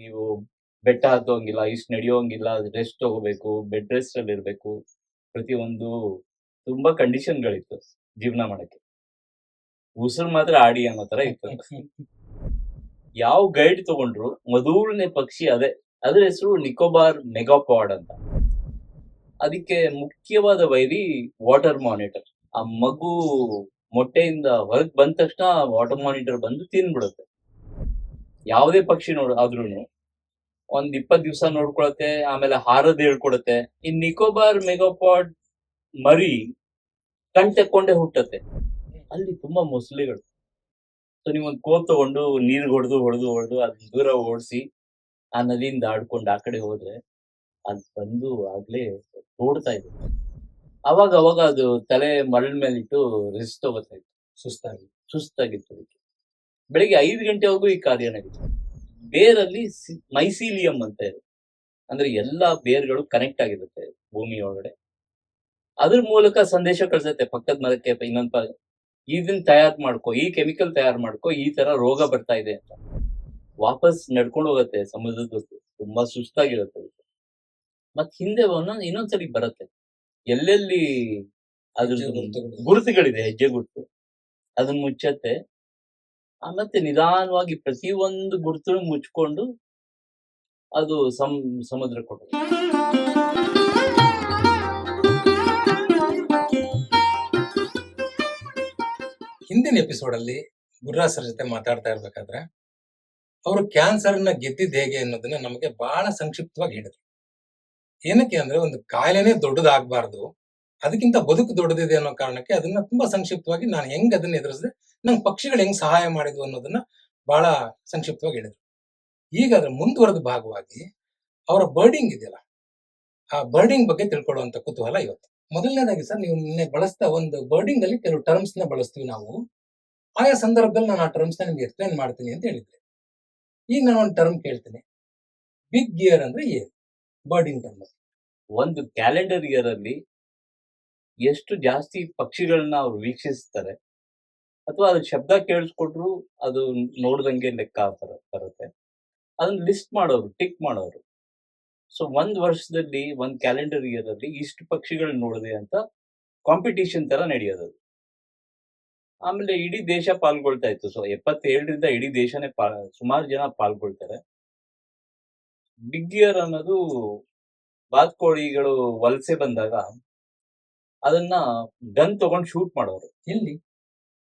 ನೀವು ಬೆಟ್ಟ ಹತ್ತೋಂಗಿಲ್ಲ, ಇಷ್ಟು ನಡೆಯೋಂಗಿಲ್ಲ ರೆಸ್ಟ್ ತಗೋಬೇಕು ಬೆಡ್ ರೆಸ್ಟ್ ಅಲ್ಲಿ ಇರ್ಬೇಕು, ಪ್ರತಿಯೊಂದು ತುಂಬಾ ಕಂಡೀಷನ್ಗಳಿತ್ತು ಜೀವನ ಮಾಡಕ್ಕೆ. ಉಸಿರು ಮಾತ್ರ ಆಡಿ ಅನ್ನೋ ತರ ಇತ್ತು. ಯಾವ ಗೈಡ್ ತಗೊಂಡ್ರು ಮೊದಲನೇ ಪಕ್ಷಿ ಅದೇ, ಅದ್ರ ಹೆಸರು ನಿಕೋಬಾರ್ ಮೆಗಾಪಾಡ್ ಅಂತ. ಅದಕ್ಕೆ ಮುಖ್ಯವಾದ ವೈರಿ ವಾಟರ್ ಮಾನಿಟರ್ ಆ ಮಗು ಮೊಟ್ಟೆಯಿಂದ ಹೊರಗ್ ಬಂದ ತಕ್ಷಣ ವಾಟರ್ ಮಾನಿಟರ್ ಬಂದು ತಿನ್ಬಿಡುತ್ತೆ. ಯಾವುದೇ ಪಕ್ಷಿ ನೋಡ್ ಆದ್ರೂ ಒಂದ್ ಇಪ್ಪತ್ ದಿವಸ ನೋಡ್ಕೊಳತ್ತೆ, ಆಮೇಲೆ ಹಾರದ್ ಹೇಳ್ಕೊಡತ್ತೆ. ಇನ್ ನಿಕೋಬಾರ್, ಮೆಗಾಪಾಡ್ ಮರಿ ಕಣ್ ತೆಕ್ಕೊಂಡೆ ಹುಟ್ಟತ್ತೆ. ಅಲ್ಲಿ ತುಂಬಾ ಮೊಸಳೆಗಳು. ಸೊ ನೀವೊಂದು ಕೋಪ್ ತಗೊಂಡು ನೀರ್ ಹೊಡೆದು ಹೊಡೆದು ಹೊಡೆದು ಅದ್ ದೂರ ಓಡಿಸಿ ಆ ನದಿಯಿಂದ ಆಡ್ಕೊಂಡು ಆ ಕಡೆ ಹೋದ್ರೆ ಅದ್ ಬಂದು ಆಗ್ಲೇ ಓಡ್ತಾ ಇದೆ. ಅವಾಗ ಅವಾಗ ಅದು ತಲೆ ಮರಳ ಮೇಲಿಟ್ಟು ರೆಸ್ಟ್ ತಗೋತಾ ಇತ್ತು. ಸುಸ್ತಾಗಿ, ಸುಸ್ತಾಗಿತ್ತು ಅದಕ್ಕೆ. ಬೆಳಿಗ್ಗೆ ಐದು ಗಂಟೆವರೆಗೂ ಈ ಕಾರ್ಯ ನಡೀತದೆ ಬೇರಲ್ಲಿ ಮೈಸೀಲಿಯಂ ಅಂತ ಇದೆ. ಅಂದ್ರೆ ಎಲ್ಲಾ ಬೇರ್ಗಳು ಕನೆಕ್ಟ್ ಆಗಿರುತ್ತೆ ಭೂಮಿ ಒಳಗಡೆ ಅದ್ರ ಮೂಲಕ ಸಂದೇಶ ಕಳ್ಸತ್ತೆ. ಪಕ್ಕದ ಮರಕ್ಕೆ ಇನ್ನೊಂದ್ ಇದನ್ನ ತಯಾರು ಮಾಡ್ಕೋ ಈ ಕೆಮಿಕಲ್ ತಯಾರು ಮಾಡ್ಕೋ ಈ ತರ ರೋಗ ಬರ್ತಾ ಇದೆ ಅಂತ. ವಾಪಸ್ ನಡ್ಕೊಂಡು ಹೋಗುತ್ತೆ ಸಮುದ್ರದ ತುಂಬಾ ಸುಸ್ತಾಗಿರುತ್ತೆ ಮತ್ ಹಿಂದೆ ಒಂದೊಂದು ಇನ್ನೊಂದ್ಸಲಿ ಬರುತ್ತೆ. ಎಲ್ಲೆಲ್ಲಿ ಅದ್ರ. ಗುರುತುಗಳಿದೆ ಹೆಜ್ಜೆ ಗುರುತು. ಅದನ್ನ ಮುಚ್ಚತ್ತೆ. ಮತ್ತೆ ನಿಧಾನವಾಗಿ ಪ್ರತಿಯೊಂದು ಗುರುತು ಮುಚ್ಕೊಂಡು ಅದು ಸಮ, ಸಮುದ್ರ ಕೊಡುತ್ತೆ ಹಿಂದಿನ ಎಪಿಸೋಡ್ ಅಲ್ಲಿ ಗುರ್ರಾ ಸರ್ ಜೊತೆ ಮಾತಾಡ್ತಾ ಇರ್ಬೇಕಾದ್ರೆ, ಅವರು ಕ್ಯಾನ್ಸರ್ನ ಗೆದ್ದಿದ್ ಹೇಗೆ ಅನ್ನೋದನ್ನ ನಮಗೆ ಬಹಳ ಸಂಕ್ಷಿಪ್ತವಾಗಿ ಹೇಳಿದ್ರು. ಏನಕ್ಕೆ ಅಂದ್ರೆ ಒಂದು ಕಾಯಿಲೆನೇ ದೊಡ್ಡದಾಗಬಾರ್ದು, ಅದಕ್ಕಿಂತ ಬದುಕು ದೊಡ್ಡದಿದೆ ಅನ್ನೋ ಕಾರಣಕ್ಕೆ ಅದನ್ನ ತುಂಬಾ ಸಂಕ್ಷಿಪ್ತವಾಗಿ ನಾನು ಹೆಂಗ್ ಅದನ್ನ ಎದುರಿಸಿದೆ ನಂಗೆ ಪಕ್ಷಿಗಳು ಹೆಂಗ್ ಸಹಾಯ ಮಾಡಿದ್ವು ಅನ್ನೋದನ್ನ ಬಹಳ ಸಂಕ್ಷಿಪ್ತವಾಗಿ ಹೇಳಿದ್ರು. ಈಗ ಅದ್ರ ಮುಂದುವರೆದ ಭಾಗವಾಗಿ ಅವರ ಬರ್ಡಿಂಗ್ ಇದೆಯಲ್ಲ, ಆ ಬರ್ಡಿಂಗ್ ಬಗ್ಗೆ ತಿಳ್ಕೊಳ್ಳುವಂತ ಕುತೂಹಲ ಇವತ್ತು. ಮೊದಲನೇದಾಗಿ ಸರ್, ನೀವು ನಿನ್ನೆ ಬಳಸ್ತಾ ಒಂದು ಬರ್ಡಿಂಗ್ ಅಲ್ಲಿ ಕೆಲವು ಟರ್ಮ್ಸ್ನ ಬಳಸ್ತೀವಿ ನಾವು. ಆಯಾ ಸಂದರ್ಭದಲ್ಲಿ ನಾನು ಆ ಟರ್ಮ್ಸ್ ನಿಮ್ಗೆ ಎಕ್ಸ್ಪ್ಲೈನ್ ಮಾಡ್ತೀನಿ ಅಂತ ಹೇಳಿದ್ದೆ. ಈಗ ನಾನು ಒಂದು ಟರ್ಮ್ ಕೇಳ್ತೀನಿ. ಬಿಗ್ ಗಿಯರ್ ಅಂದ್ರೆ ಏನು? ಬರ್ಡಿಂಗ್ ಟರ್ಮ್ ಒಂದು ಕ್ಯಾಲೆಂಡರ್ ಇಯರ್ ಅಲ್ಲಿ ಎಷ್ಟು ಜಾಸ್ತಿ ಪಕ್ಷಿಗಳನ್ನ ಅವ್ರು ವೀಕ್ಷಿಸ್ತಾರೆ? ಅಥವಾ ಅದ್ರ ಶಬ್ದ ಕೇಳಿಸ್ಕೊಟ್ರು ಅದು ನೋಡ್ದಂಗೆ ಲೆಕ್ಕ ಬರ- ಬರುತ್ತೆ. ಅದನ್ನ ಲಿಸ್ಟ್ ಮಾಡೋರು, ಟಿಕ್ ಮಾಡೋರು. ಸೊ, ಒಂದ್ ವರ್ಷದಲ್ಲಿ, ಒಂದ್ ಕ್ಯಾಲೆಂಡರ್ ಇಯರ್ ಅಲ್ಲಿ ಇಷ್ಟು ಪಕ್ಷಿಗಳು ನೋಡಿದೆ ಅಂತ ಕಾಂಪಿಟೇಷನ್ ತರ ನಡೆಯೋದು ಅದು. ಆಮೇಲೆ ಇಡೀ ದೇಶ ಪಾಲ್ಗೊಳ್ತಾ ಇತ್ತು. ಸೊ, ಎಪ್ಪತ್ತೇಳರಿಂದ ಇಡೀ ದೇಶನೇ ಪಾ, ಸುಮಾರು ಜನ ಪಾಲ್ಗೊಳ್ತಾರೆ. ಬಿಗ್ ಇಯರ್ ಅನ್ನೋದು ಬಾತ್ಕೋಳಿಗಳು ವಲಸೆ ಬಂದಾಗ ಅದನ್ನ ಗನ್ ತಗೊಂಡು ಶೂಟ್ ಮಾಡೋರು. ಎಲ್ಲಿ?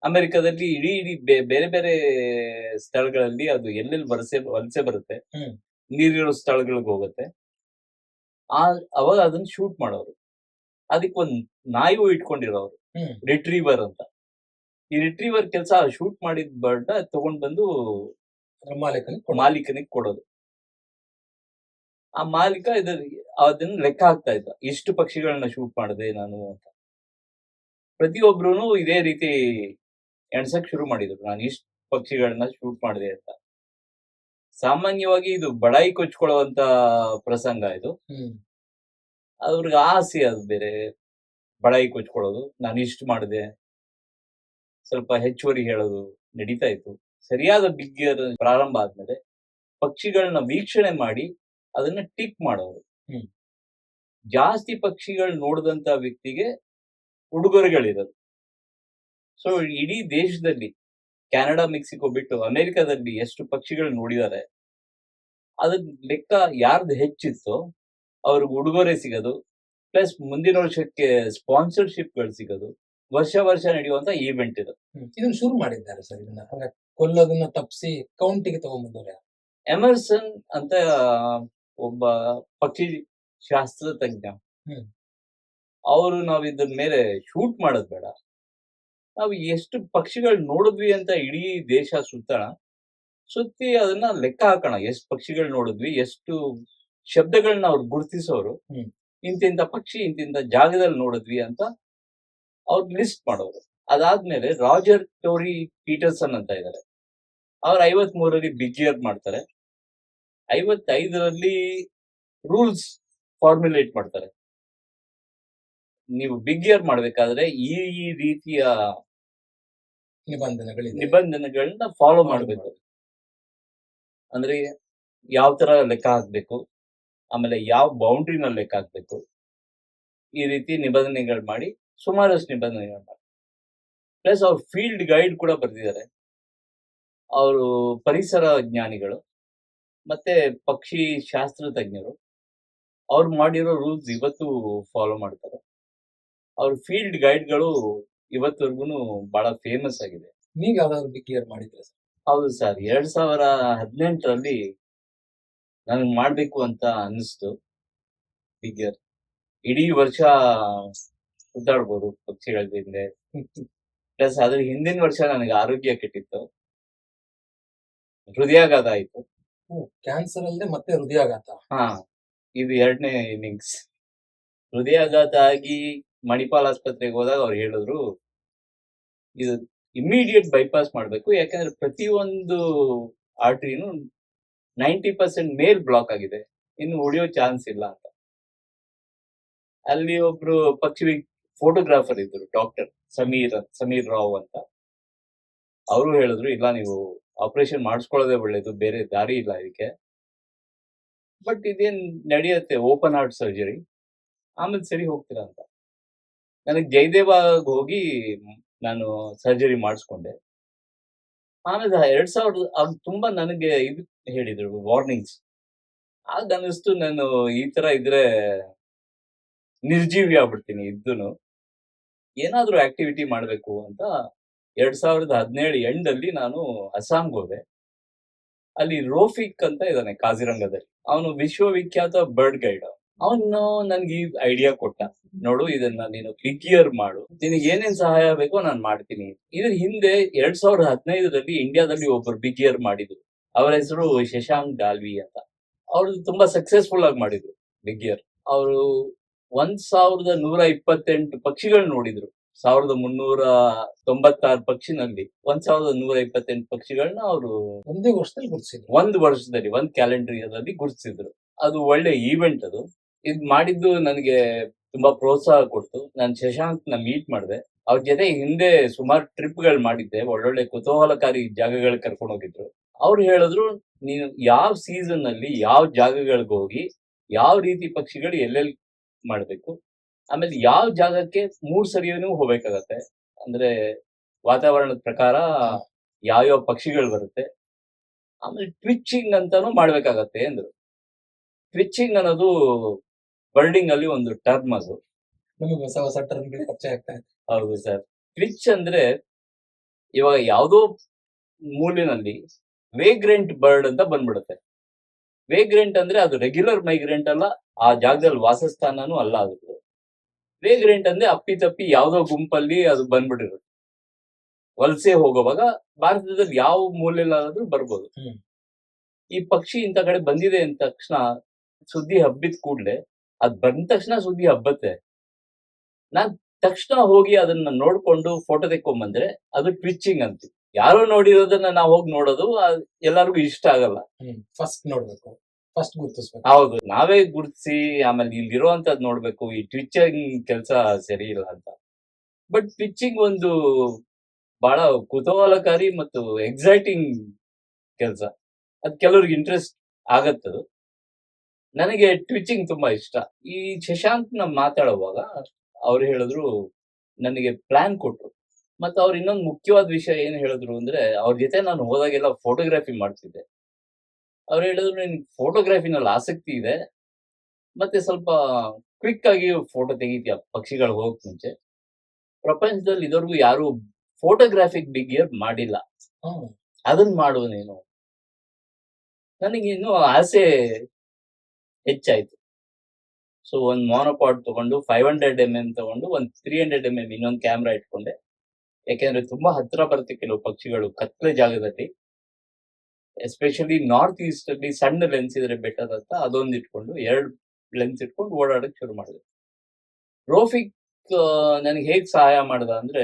ಅಮೆರಿಕದಲ್ಲಿ ಇಡೀ ಇಡೀ ಬೇ- ಬೇರೆ ಬೇರೆ ಸ್ಥಳಗಳಲ್ಲಿ ಅದು ಎಲ್ಲೆಲ್ಲಿ ವಲಸೆ ವಲಸೆ ಬರುತ್ತೆ ಹ್ಮ್. ನೀರಿರೋ ಸ್ಥಳಗಳಿಗೆ ಹೋಗುತ್ತೆ. ಆ ಅವಾಗ ಅದನ್ನ ಶೂಟ್ ಮಾಡೋರು. ಅದಕ್ಕೆ ಒಂದ್ ನಾಯಿಗೂ ಇಟ್ಕೊಂಡಿರೋರು. ಹ್ಮ್. ರಿಟ್ರೀವರ್ ಅಂತ. ಈ ರಿಟ್ರೀವರ್ ಕೆಲಸ ಶೂಟ್ ಮಾಡಿದ ಬರ್ಡ್ ತಗೊಂಡ್ ಬಂದು ಮಾಲೀಕನಿಗೆ ಕೊಡೋದು. ಆ ಮಾಲೀಕ ಇದ್ರ ಅದನ್ನ ಲೆಕ್ಕ ಹಾಕ್ತಾ ಇದ್ದ. ಎಷ್ಟು ಪಕ್ಷಿಗಳನ್ನ ಶೂಟ್ ಮಾಡಿದೆ ನಾನು ಅಂತ. ಪ್ರತಿಯೊಬ್ರು ಇದೇ ರೀತಿ ಎಣ್ಸಕ್ ಶುರು ಮಾಡಿದ್ರು. ನಾನು ಇಷ್ಟು ಪಕ್ಷಿಗಳನ್ನ ಶೂಟ್ ಮಾಡಿದೆ ಅಂತ. ಸಾಮಾನ್ಯವಾಗಿ ಇದು ಬಡಾಯಿ ಕೊಚ್ಕೊಳ್ಳುವಂತ ಪ್ರಸಂಗ ಇದು. ಅವ್ರಿಗೆ ಆಸೆ ಅದು ಬೇರೆ. ಬಡಾಯಿ ಕೊಚ್ಕೊಳ್ಳೋದು. ನಾನು ಇಷ್ಟು ಮಾಡಿದೆ. ಸ್ವಲ್ಪ ಹೆಚ್ಚುವರಿ ಹೇಳೋದು ನಡೀತಾ ಇತ್ತು. ಸರಿಯಾದ ಬಿಗ್ಗಿಯರ್ ಪ್ರಾರಂಭ ಆದ್ಮೇಲೆ ಪಕ್ಷಿಗಳನ್ನ ವೀಕ್ಷಣೆ ಮಾಡಿ ಅದನ್ನ ಟಿಕ್ ಮಾಡೋರು. ಜಾಸ್ತಿ ಪಕ್ಷಿಗಳು ನೋಡಿದಂತ ವ್ಯಕ್ತಿಗೆ ಉಡುಗೊರೆಗಳಿರೋದು ಸೊ ಇಡೀ ದೇಶದಲ್ಲಿ ಕೆನಡಾ ಮೆಕ್ಸಿಕೋ ಬಿಟ್ಟು ಅಮೆರಿಕದಲ್ಲಿ ಎಷ್ಟು ಪಕ್ಷಿಗಳು ನೋಡಿದ್ದಾರೆ ಅದನ್ನ ಲೆಕ್ಕ ಯಾರ್ದು ಹೆಚ್ಚಿತ್ತೋ ಅವ್ರಿಗೆ ಉಡುಗೊರೆ ಸಿಗೋದು ಪ್ಲಸ್ ಮುಂದಿನ ವರ್ಷಕ್ಕೆ ಸ್ಪಾನ್ಸರ್ಶಿಪ್ಗಳು ಸಿಗೋದು ವರ್ಷ ವರ್ಷ ನಡೆಯುವಂತ ಈವೆಂಟ್ ಇದು. ಇದನ್ನ ಶುರು ಮಾಡಿದ್ದಾರೆ ಸರ್ ಇದನ್ನ ಕೊಲ್ಲೋದನ್ನ ತಪ್ಪಿಸಿ ಕೌಂಟಿಗೆ ತಗೊಂಡ್ಬಂದವ್ರೆ ಎಮರ್ಸನ್ ಅಂತ ಒಬ್ಬ ಪಕ್ಷಿ ಶಾಸ್ತ್ರ ತಜ್ಞ. ಅವರು ನಾವ್ ಇದ್ರ ಮೇಲೆ ಶೂಟ್ ಮಾಡೋದ್ ಬೇಡ ನಾವು ಎಷ್ಟು ಪಕ್ಷಿಗಳು ನೋಡಿದ್ವಿ ಅಂತ ಇಡೀ ದೇಶ ಸುತ್ತಣ ಸುತ್ತಿ ಅದನ್ನ ಲೆಕ್ಕ ಹಾಕೋಣ. ಎಷ್ಟು ಪಕ್ಷಿಗಳು ನೋಡಿದ್ವಿ ಎಷ್ಟು ಶಬ್ದಗಳನ್ನ ಅವ್ರು ಗುರುತಿಸೋರು. ಇಂತಿಂತ ಪಕ್ಷಿ ಇಂತಿಂತ ಜಾಗದಲ್ಲಿ ನೋಡಿದ್ವಿ ಅಂತ ಅವ್ರು ಲಿಸ್ಟ್ ಮಾಡೋರು. ಅದಾದ್ಮೇಲೆ ರಾಜರ್ ಟೋರಿ ಪೀಟರ್ಸನ್ ಅಂತ ಇದ್ದಾರೆ ಅವ್ರು ಐವತ್ ಮೂರರಲ್ಲಿ ಬಿಗ್ ಇಯರ್ ಮಾಡ್ತಾರೆ. ಐವತ್ತೈದರಲ್ಲಿ ರೂಲ್ಸ್ ಫಾರ್ಮ್ಯುಲೇಟ್ ಮಾಡ್ತಾರೆ. ನೀವು ಬಿಗ್ ಇಯರ್ ಮಾಡ್ಬೇಕಾದ್ರೆ ಈ ಈ ರೀತಿಯ ನಿಬಂಧನೆಗಳಿದೆ. ನಿಬಂಧನೆಗಳನ್ನ ಫಾಲೋ ಮಾಡಬೇಕು. ಅಂದ್ರೆ ಯಾವ ತರ ಲೆಕ್ಕ ಹಾಕ್ಬೇಕು ಆಮೇಲೆ ಯಾವ ಬೌಂಡ್ರಿನ ಲೆಕ್ಕ ಹಾಕ್ಬೇಕು ಈ ರೀತಿ ನಿಬಂಧನೆಗಳು ಮಾಡಿ ಸುಮಾರಷ್ಟು ನಿಬಂಧನೆಗಳು ಮಾಡಿ. ಪ್ಲಸ್ ಅವ್ರ ಫೀಲ್ಡ್ ಗೈಡ್ ಕೂಡ ಬರೆದಿದ್ದಾರೆ. ಅವರು ಪರಿಸರ ಜ್ಞಾನಿಗಳು ಮತ್ತೆ ಪಕ್ಷಿ ಶಾಸ್ತ್ರ ತಜ್ಞರು ಅವ್ರು ಮಾಡಿರೋ ರೂಲ್ಸ್ ಇವತ್ತು ಫಾಲೋ ಮಾಡ್ತಾರೆ. ಅವ್ರ ಫೀಲ್ಡ್ ಗೈಡ್ಗಳು ಇವತ್ತವರೆಗೂ ಬಹಳ ಫೇಮಸ್ ಆಗಿದೆ. ನೀವು ಯಾವ್ದಾದ್ರು ಬಿಗ್ ಇಯರ್ ಮಾಡಿದ್ರೆ ಸರ್? ಹೌದು ಸರ್ ಎರಡ್ ಸಾವಿರ ಹದಿನೆಂಟರಲ್ಲಿ ನನಗೆ ಮಾಡಬೇಕು ಅಂತ ಅನಿಸ್ತು ಬಿಗ್ಗರ್ ಇಡೀ ವರ್ಷ ಸುತ್ತಾಡ್ಬೋದು ಪಕ್ಷಿಗಳ ಹಿಂದೆ. ಪ್ಲಸ್ ಅದ್ರ ಹಿಂದಿನ ವರ್ಷ ನನಗೆ ಆರೋಗ್ಯ ಕೆಟ್ಟಿತ್ತು. ಹೃದಯಾಘಾತ ಆಯ್ತು. ಕ್ಯಾನ್ಸರ್ ಅಲ್ಲದೆ ಮತ್ತೆ ಹೃದಯಾಘಾತ. ಹಾ ಇದು ಎರಡನೇ ಇನ್ನಿಂಗ್ಸ್ ಹೃದಯಾಘಾತ ಆಗಿ ಮಣಿಪಾಲ್ ಆಸ್ಪತ್ರೆಗೆ ಹೋದಾಗ ಅವ್ರು ಹೇಳಿದ್ರು, ಇದು ಇಮ್ಮಿಡಿಯೇಟ್ ಬೈಪಾಸ್ ಮಾಡಬೇಕು, ಯಾಕಂದ್ರೆ ಪ್ರತಿಯೊಂದು ಆರ್ಟ್ರಿನು ನೈಂಟಿ ಪರ್ಸೆಂಟ್ ಮೇಲ್ ಬ್ಲಾಕ್ ಆಗಿದೆ, ಇನ್ನು ಉಳಿಯೋ ಚಾನ್ಸ್ ಇಲ್ಲ ಅಂತ. ಅಲ್ಲಿ ಒಬ್ರು ಪಕ್ಷಿ ಫೋಟೋಗ್ರಾಫರ್ ಇದ್ರು ಡಾಕ್ಟರ್ ಸಮೀರ್ ಸಮೀರ್ ರಾವ್ ಅಂತ. ಅವರು ಹೇಳಿದ್ರು, ಇಲ್ಲ ನೀವು ಆಪರೇಷನ್ ಮಾಡಿಸ್ಕೊಳ್ಳೋದೇ ಒಳ್ಳೇದು, ಬೇರೆ ದಾರಿ ಇಲ್ಲ ಇದಕ್ಕೆ. ಬಟ್ ಇದೇನ್ ನಡೆಯುತ್ತೆ ಓಪನ್ ಹಾರ್ಟ್ ಸರ್ಜರಿ ಆಮೇಲೆ ಸರಿ ಹೋಗ್ತೀರಾ ಅಂತ. ನನಗೆ ಜಯದೇವ ಹೋಗಿ ನಾನು ಸರ್ಜರಿ ಮಾಡಿಸ್ಕೊಂಡೆ. ಆಮೇಲೆ ಎರಡ್ ಸಾವಿರದ ಅದು ತುಂಬಾ ನನಗೆ ಇದು ಹೇಳಿದ್ರು ವಾರ್ನಿಂಗ್ಸ್ ಆಗ ಅನ್ನಿಸ್ತು ನಾನು ಈ ತರ ಇದ್ರೆ ನಿರ್ಜೀವಿ ಆಗ್ಬಿಡ್ತೀನಿ ಇದ್ದು ಏನಾದ್ರೂ ಆಕ್ಟಿವಿಟಿ ಮಾಡ್ಬೇಕು ಅಂತ ಎರಡ್ ಸಾವಿರದ ಹದಿನೇಳು ಎಂಡಲ್ಲಿ ನಾನು ಅಸ್ಸಾಂಗೆ ಹೋದೆ. ಅಲ್ಲಿ ರೋಫಿಕ್ ಅಂತ ಇದ್ದಾನೆ ಕಾಜಿರಂಗದಲ್ಲಿ. ಅವನು ವಿಶ್ವವಿಖ್ಯಾತ ಬರ್ಡ್ ಗೈಡ್ ಅವನು ನನ್ಗೆ ಈ ಐಡಿಯಾ ಕೊಟ್ಟ. ನೋಡು ಇದನ್ನ ನೀನು ಕ್ಲಿಕ್ಕಿಯರ್ ಮಾಡು. ನಿನಗೆ ಏನೇನ್ ಸಹಾಯ ಬೇಕೋ ನಾನು ಮಾಡ್ತೀನಿ. ಇದ್ರ ಹಿಂದೆ ಎರಡ್ ಸಾವಿರದ ಹದಿನೈದರಲ್ಲಿ ಇಂಡಿಯಾದಲ್ಲಿ ಒಬ್ಬರು ಬಿಗಿಯರ್ ಮಾಡಿದ್ರು. ಅವರ ಹೆಸರು ಶಶಾಂಕ್ ಡಾಲ್ವಿ ಅಂತ. ಅವ್ರು ತುಂಬಾ ಸಕ್ಸಸ್ಫುಲ್ ಆಗಿ ಮಾಡಿದ್ರು ಬಿಗಿಯರ್ ಅವರು ಒಂದ್ ಸಾವಿರದ ನೂರ ಇಪ್ಪತ್ತೆಂಟು ಪಕ್ಷಿಗಳು ನೋಡಿದ್ರು. ಸಾವಿರದ ಮುನ್ನೂರ ತೊಂಬತ್ತಾರು ಪಕ್ಷಿನಲ್ಲಿ ಒಂದ್ ಸಾವಿರದ ನೂರ ಇಪ್ಪತ್ತೆಂಟು ಪಕ್ಷಿಗಳನ್ನ ಅವರು ಒಂದೇ ವರ್ಷದಲ್ಲಿ ಗುರುತಿಸಿದ್ರು. ಒಂದ್ ವರ್ಷದಲ್ಲಿ ಒಂದ್ ಕ್ಯಾಲೆಂಡರ್ ಇಯರ್ದಲ್ಲಿ ಗುರುತಿಸಿದ್ರು. ಅದು ಒಳ್ಳೆ ಈವೆಂಟ್ ಅದು. ಇದ್ ಮಾಡಿದ್ದು ನನಗೆ ತುಂಬಾ ಪ್ರೋತ್ಸಾಹ ಕೊಡ್ತು. ನಾನು ನ ಮೀಟ್ ಮಾಡಿದೆ. ಅವ್ರ ಜೊತೆ ಹಿಂದೆ ಸುಮಾರು ಟ್ರಿಪ್ಗಳು ಮಾಡಿದ್ದೆ. ಒಳ್ಳೊಳ್ಳೆ ಕುತೂಹಲಕಾರಿ ಜಾಗಗಳು ಕರ್ಕೊಂಡು ಹೋಗಿದ್ರು. ಅವ್ರು ಹೇಳಿದ್ರು, ನೀನು ಯಾವ ಸೀಸನ್ ಅಲ್ಲಿ ಯಾವ ಜಾಗಗಳಿಗೆ ಹೋಗಿ, ಯಾವ ರೀತಿ ಪಕ್ಷಿಗಳು ಎಲ್ಲೆಲ್ಲಿ ಮಾಡ್ಬೇಕು? ಆಮೇಲೆ ಯಾವ ಜಾಗಕ್ಕೆ ಮೂರ್ ಸರಿಯೂ ಹೋಗ್ಬೇಕಾಗತ್ತೆ. ಅಂದ್ರೆ ವಾತಾವರಣದ ಪ್ರಕಾರ ಯಾವ್ಯಾವ ಪಕ್ಷಿಗಳು ಬರುತ್ತೆ. ಆಮೇಲೆ ಟ್ವಿಚಿಂಗ್ ಅಂತಾನು ಮಾಡ್ಬೇಕಾಗತ್ತೆ, ಅಂದ್ರು. ಟ್ವಿಚ್ಚಿಂಗ್ ಅನ್ನೋದು ಬರ್ಡಿಂಗ್ ಅಲ್ಲಿ ಒಂದು ಟರ್ಮ್ ಅದು. ನಮಗೆ ಹೊಸ ಹೊಸ ಟರ್ಮ್ ಪರಿಚಯ ಆಗ್ತಾ ಇದೆ. ಹೌದು ಸರ್ ಟ್ವಿಚ್ ಅಂದ್ರೆ ಇವಾಗ ಯಾವುದೋ ಮೂಲಿನಲ್ಲಿ ವೇಗ್ರೆಂಟ್ ಬರ್ಡ್ ಅಂತ ಬಂದ್ಬಿಡುತ್ತೆ. ವೇಗ್ರೆಂಟ್ ಅಂದ್ರೆ ಅದು ರೆಗ್ಯುಲರ್ ಮೈಗ್ರೆಂಟ್ ಅಲ್ಲ ಆ ಜಾಗದಲ್ಲಿ ವಾಸಸ್ಥಾನನೂ ಅಲ್ಲ ಅದು. ವೇಗ್ರೆಂಟ್ ಅಂದ್ರೆ ಅಪ್ಪಿ ತಪ್ಪಿ ಯಾವುದೋ ಗುಂಪಲ್ಲಿ ಅದು ಬಂದ್ಬಿಟ್ಟಿರುತ್ತೆ. ವಲಸೆ ಹೋಗುವಾಗ ಭಾರತದಲ್ಲಿ ಯಾವ ಮೂಲೆಯಲ್ಲಾದ್ರೂ ಬರ್ಬೋದು. ಈ ಪಕ್ಷಿ ಇಂಥ ಕಡೆ ಬಂದಿದೆ ಅಂದ ತಕ್ಷಣ ಸುದ್ದಿ ಹಬ್ಬಿದ ಕೂಡಲೇ ಅದ್ ಬಂದ ತಕ್ಷಣ ಸುದ್ದಿ ಹಬ್ಬತ್ತೆ. ನಾನ್ ತಕ್ಷಣ ಹೋಗಿ ಅದನ್ನ ನೋಡ್ಕೊಂಡು ಫೋಟೋ ತೆಕ್ಕೊಂಬಂದ್ರೆ ಅದು ಟ್ವಿಚ್ಚಿಂಗ್ ಅಂತ. ಯಾರೋ ನೋಡಿರೋದನ್ನ ನಾವ್ ಹೋಗಿ ನೋಡೋದು ಎಲ್ಲರಿಗೂ ಇಷ್ಟ ಆಗಲ್ಲ. ಫಸ್ಟ್ ನೋಡ್ಬೇಕು ಫಸ್ಟ್ ಗುರುತಿಸ್ಬೇಕು. ಹೌದು ನಾವೇ ಗುರುತಿಸಿ ಆಮೇಲೆ ಇಲ್ಲಿರುವಂತದ್ ನೋಡ್ಬೇಕು ಈ ಟ್ವಿಚ್ಚಿಂಗ್ ಕೆಲಸ ಸರಿ ಇಲ್ಲ ಅಂತ. ಬಟ್ ಟ್ವಿಚ್ಚಿಂಗ್ ಒಂದು ಬಹಳ ಕುತೂಹಲಕಾರಿ ಮತ್ತು ಎಕ್ಸೈಟಿಂಗ್ ಕೆಲಸ. ಅದ್ ಕೆಲವ್ರಿಗೆ ಇಂಟ್ರೆಸ್ಟ್ ಆಗತ್ತದು. ನನಗೆ ಟ್ವಿಚಿಂಗ್ ತುಂಬಾ ಇಷ್ಟ. ಈ ಶಶಾಂತ್ನ ಮಾತಾಡುವಾಗ ಅವ್ರು ಹೇಳಿದ್ರು ನನಗೆ ಪ್ಲಾನ್ ಕೊಟ್ರು. ಮತ್ತೆ ಅವ್ರು ಇನ್ನೊಂದು ಮುಖ್ಯವಾದ ವಿಷಯ ಏನು ಹೇಳಿದ್ರು ಅಂದ್ರೆ ಅವ್ರ ಜೊತೆ ನಾನು ಹೋದಾಗೆಲ್ಲ ಫೋಟೋಗ್ರಫಿ ಮಾಡ್ತಿದ್ದೆ. ಅವ್ರು ಹೇಳಿದ್ರು ನಿನ್ ಫೋಟೋಗ್ರಫಿನಲ್ಲಿ ಆಸಕ್ತಿ ಇದೆ. ಮತ್ತೆ ಸ್ವಲ್ಪ ಕ್ವಿಕ್ ಆಗಿ ಫೋಟೋ ತೆಗಿತೀಯ ಪಕ್ಷಿಗಳು ಹೋಗಕ್ ಮುಂಚೆ. ಪ್ರಪಂಚದಲ್ಲಿ ಇದವರೆಗೂ ಯಾರು ಫೋಟೋಗ್ರಾಫಿಕ್ ಬಿಗಿಯರ್ ಮಾಡಿಲ್ಲ. ಅದನ್ ಅದನ್ನ ಮಾಡು ನೀನು. ನನಗೆ ಇನ್ನೂ ಆಸೆ ಹೆಚ್ಚಾಯ್ತು. ಸೊ ಒಂದು ಮೋನೋಪಾಡ್ ತಗೊಂಡು ಫೈವ್ ಹಂಡ್ರೆಡ್ ಎಂ ಎಂ ತಗೊಂಡು ಒಂದ್ ತ್ರೀ ಹಂಡ್ರೆಡ್ ಎಂ ಎಂ ಇನ್ನೊಂದು ಕ್ಯಾಮ್ರಾ ಇಟ್ಕೊಂಡೆ. ಯಾಕೆಂದ್ರೆ ತುಂಬಾ ಹತ್ರ ಬರುತ್ತೆ ಕೆಲವು ಪಕ್ಷಿಗಳು ಕತ್ತಲೆ ಜಾಗದಲ್ಲಿ. ಎಸ್ಪೆಷಲಿ ನಾರ್ತ್ ಈಸ್ಟ್ ಅಲ್ಲಿ ಸಣ್ಣ ಲೆನ್ಸ್ ಇದ್ರೆ ಬೆಟರ್ ಅಂತ ಅದೊಂದು ಇಟ್ಕೊಂಡು ಎರಡು ಲೆನ್ಸ್ ಇಟ್ಕೊಂಡು ಓಡಾಡಕ್ ಶುರು ಮಾಡಿದೆ. ರೋಫಿಕ್ ನನಗೆ ಹೇಗ್ ಸಹಾಯ ಮಾಡ್ದ ಅಂದ್ರೆ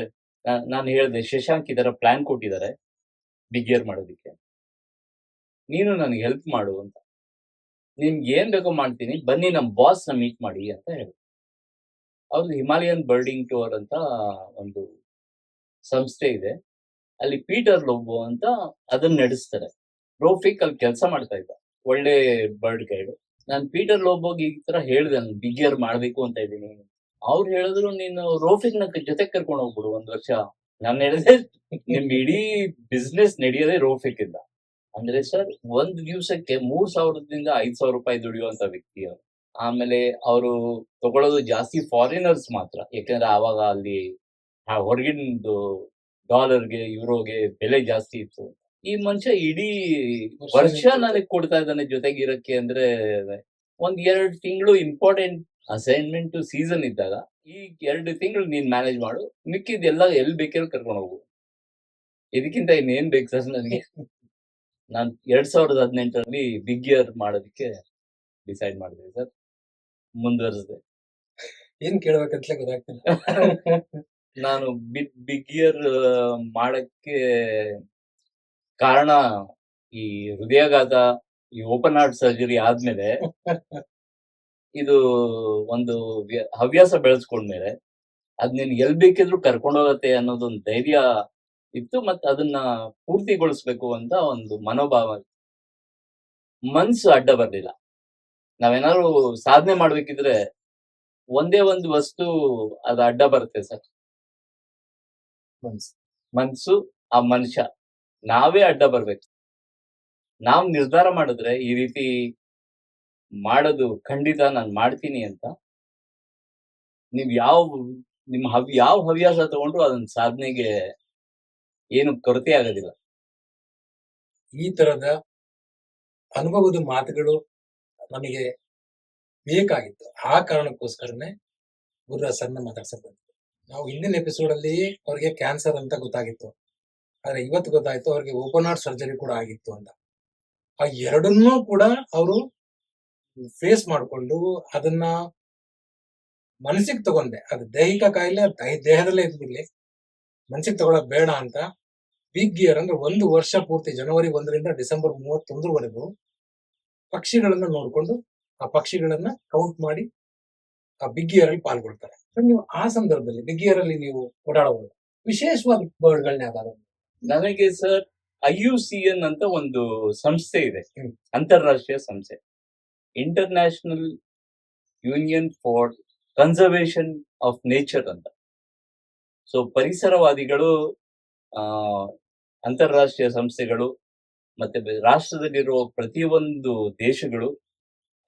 ನಾನು ಹೇಳಿದೆ ಶಶಾಂಕ್ ಇದರ ಪ್ಲಾನ್ ಕೊಟ್ಟಿದ್ದಾರೆ. ಬಿಗಿಯರ್ ಮಾಡೋದಕ್ಕೆ. ನೀನು ನನಗೆ ಹೆಲ್ಪ್ ಮಾಡು ಅಂತ. ನಿಮ್ಗೆ ಏನ್ ಬೇಕೋ ಮಾಡ್ತೀನಿ, ಬನ್ನಿ ನಮ್ಮ ಬಾಸ್ನ ಮೀಟ್ ಮಾಡಿ ಅಂತ ಹೇಳಿದ್ರು ಅವ್ರದ್ದು ಹಿಮಾಲಯನ್ ಬರ್ಡಿಂಗ್ ಟೂರ್ ಅಂತ ಒಂದು ಸಂಸ್ಥೆ ಇದೆ. ಅಲ್ಲಿ ಪೀಟರ್ ಲೋಬೋ ಅಂತ ಅದನ್ನ ನಡೆಸ್ತಾರೆ. ರೋಫಿಕ್ ಅಲ್ಲಿ ಕೆಲಸ ಮಾಡ್ತಾ ಇದ್ದ, ಒಳ್ಳೆ ಬರ್ಡ್ ಗೈಡ್ ನಾನು ಪೀಟರ್ ಲೋಬೋಗ್ ಈ ತರ ಹೇಳ್ದೆ, ನಾನು ಬಿಗಿಯರ್ ಮಾಡಬೇಕು ಅಂತ ಇದ್ದೀನಿ. ಅವ್ರು ಹೇಳಿದ್ರು, ನೀನು ರೋಫಿಕ್ನ ಜೊತೆ ಕರ್ಕೊಂಡು ಹೋಗ್ಬಿಡು ಒಂದ್ ವರ್ಷ. ನಾನು ಹೇಳಿದೆ, ನಿಮ್ ಇಡೀ ಬಿಸ್ನೆಸ್ ನಡೆಯೋದೇ ರೋಫಿಕ್ ಇಂದ. ಅಂದ್ರೆ ಸರ್ ಒಂದ್ ದಿವ್ಸಕ್ಕೆ ಮೂರ್ ಸಾವಿರದಿಂದ ಐದ್ ಸಾವಿರ ರೂಪಾಯಿ ದುಡಿಯುವಂತ ವ್ಯಕ್ತಿ ಅವರು. ಆಮೇಲೆ ಅವರು ತಗೊಳ್ಳೋದು ಜಾಸ್ತಿ ಫಾರಿನರ್ಸ್ ಮಾತ್ರ. ಯಾಕಂದ್ರೆ ಆವಾಗ ಅಲ್ಲಿ ಆ ಹೊರಗಿನದು ಡಾಲರ್ಗೆ ಯುರೋಗೆ ಬೆಲೆ ಜಾಸ್ತಿ ಇತ್ತು. ಈ ಮನುಷ್ಯ ಇಡೀ ವರ್ಷ ನನಗೆ ಕೊಡ್ತಾ ಇದ್ದಾನೆ ಜೊತೆಗೆ ಇರಕ್ಕೆ ಅಂದ್ರೆ ಒಂದ್ ಎರಡ್ ತಿಂಗಳು ಇಂಪಾರ್ಟೆಂಟ್ ಅಸೈನ್ಮೆಂಟ್ ಸೀಸನ್ ಇದ್ದಾಗ ಈ ಎರಡು ತಿಂಗಳು ನೀನ್ ಮ್ಯಾನೇಜ್ ಮಾಡು. ಮಿಕ್ಕಿದ್ದೆಲ್ಲ ಎಲ್ಲಿ ಬೇಕಿರೋ ಕರ್ಕೊಂಡು ಹೋಗು. ಇದಕ್ಕಿಂತ ಇನ್ನೇನ್ ಬೇಕು ಸರ್ ನನಗೆ? ನಾನ್ ಎರಡ್ ಸಾವಿರದ ಹದಿನೆಂಟರಲ್ಲಿ ಬಿಗ್ ಇಯರ್ ಮಾಡೋದಕ್ಕೆ ಡಿಸೈಡ್ ಮಾಡಿದೆ ಸರ್. ಮುಂದುವರಿಸಿದೆ ಏನ್ ಕೇಳ್ಬೇಕಂತಲೇ ಗೊತ್ತಾಗ್ತಿಲ್ಲ. ನಾನು ಬಿಗ್ ಬಿಗ್ ಇಯರ್ ಮಾಡಕ್ಕೆ ಕಾರಣ ಈ ಹೃದಯಾಘಾತ ಈ ಓಪನ್ ಹಾರ್ಟ್ ಸರ್ಜರಿ ಆದ್ಮೇಲೆ ಇದು ಒಂದು ವ್ಯ- ಹವ್ಯಾಸ ಬೆಳೆಸ್ಕೊಂಡ್ಮೇಲೆ ಅದ್ ನೀನ್ ಎಲ್ ಬೇಕಿದ್ರು ಕರ್ಕೊಂಡೋಗತ್ತೆ ಅನ್ನೋದೊಂದು ಧೈರ್ಯ ಇತ್ತು ಮತ್ತೆ ಅದನ್ನ ಪೂರ್ತಿಗೊಳಿಸ್ಬೇಕು ಅಂತ ಒಂದು ಮನೋಭಾವ ಮನ್ಸು ಅಡ್ಡ ಬರ್ಲಿಲ್ಲ. ನಾವೇನಾದ್ರು ಸಾಧನೆ ಮಾಡ್ಬೇಕಿದ್ರೆ ಒಂದೇ ಒಂದು ವಸ್ತು ಅದು ಅಡ್ಡ ಬರುತ್ತೆ ಸರ್. ಮನ್ಸು. ಮನ್ಸು ಆ ಮನುಷ್ಯ. ನಾವೇ ಅಡ್ಡ ಬರ್ಬೇಕು. ನಾವ್ ನಿರ್ಧಾರ ಮಾಡಿದ್ರೆ ಈ ರೀತಿ ಮಾಡೋದು ಖಂಡಿತ ನಾನು ಮಾಡ್ತೀನಿ ಅಂತ. ನೀವ್ ಯಾವ ನಿಮ್ ಹವ್ ಯಾವ ಹವ್ಯಾಸ ತಗೊಂಡ್ರು ಅದನ್ನ ಸಾಧನೆಗೆ ಏನು ಕೊರತೆ ಆಗೋದಿಲ್ಲ. ಈ ತರದ ಅನುಭವದ ಮಾತುಗಳು ನಮಗೆ ಬೇಕಾಗಿತ್ತು. ಆ ಕಾರಣಕ್ಕೋಸ್ಕರನೇ ಗುರುರಾಜ್ ಸರ್ನ ಮಾತಾಡ್ಸಕ್ ನಾವು ಹಿಂದಿನ ಎಪಿಸೋಡ್ ಅಲ್ಲಿ ಅವ್ರಿಗೆ ಕ್ಯಾನ್ಸರ್ ಅಂತ ಗೊತ್ತಾಗಿತ್ತು. ಆದ್ರೆ ಇವತ್ತು ಗೊತ್ತಾಯ್ತು ಅವ್ರಿಗೆ ಓಪನ್ ಹಾರ್ಟ್ ಸರ್ಜರಿ ಕೂಡ ಆಗಿತ್ತು ಅಂತ. ಆ ಎರಡನ್ನೂ ಕೂಡ ಅವರು ಫೇಸ್ ಮಾಡಿಕೊಂಡು ಅದನ್ನ ಮನಸ್ಸಿಗೆ ತಗೊಂಡೆ. ಅದು ದೈಹಿಕ ಕಾಯಿಲೆ ದೇಹದಲ್ಲೇ ಇದ್ಬಿಡ್ಲಿ. ಮನಸ್ಸಿಗೆ ತಗೊಳಕ್ ಬೇಡ ಅಂತ ಬಿಗ್ ಇಯರ್ ಅಂದ್ರೆ ಒಂದು ವರ್ಷ ಪೂರ್ತಿ ಜನವರಿ ಒಂದರಿಂದ ಡಿಸೆಂಬರ್ ಮೂವತ್ತೊಂದರವರೆಗೂ ಪಕ್ಷಿಗಳನ್ನ ನೋಡ್ಕೊಂಡು ಆ ಪಕ್ಷಿಗಳನ್ನ ಕೌಂಟ್ ಮಾಡಿ ಆ ಬಿಗ್ ಇಯರ್ ಅಲ್ಲಿ ಪಾಲ್ಗೊಳ್ತಾರೆ. ನೀವು ಆ ಸಂದರ್ಭದಲ್ಲಿ ಬಿಗ್ ಇಯರ್ ಅಲ್ಲಿ ನೀವು ಓಡಾಡಬಹುದು. ವಿಶೇಷವಾದ ಬರ್ಡ್ಗಳನ್ನ ಯಾವ್ದಾದ್ರು? ನನಗೆ sir I U C N ಅಂತ ಒಂದು ಸಂಸ್ಥೆ ಇದೆ. ಅಂತಾರಾಷ್ಟ್ರೀಯ ಸಂಸ್ಥೆ. International union for conservation of nature ಅಂತ. ಸೊ ಪರಿಸರವಾದಿಗಳು ಆ ಅಂತಾರಾಷ್ಟ್ರೀಯ ಸಂಸ್ಥೆಗಳು ಮತ್ತೆ ರಾಷ್ಟ್ರದಲ್ಲಿರುವ ಪ್ರತಿಯೊಂದು ದೇಶಗಳು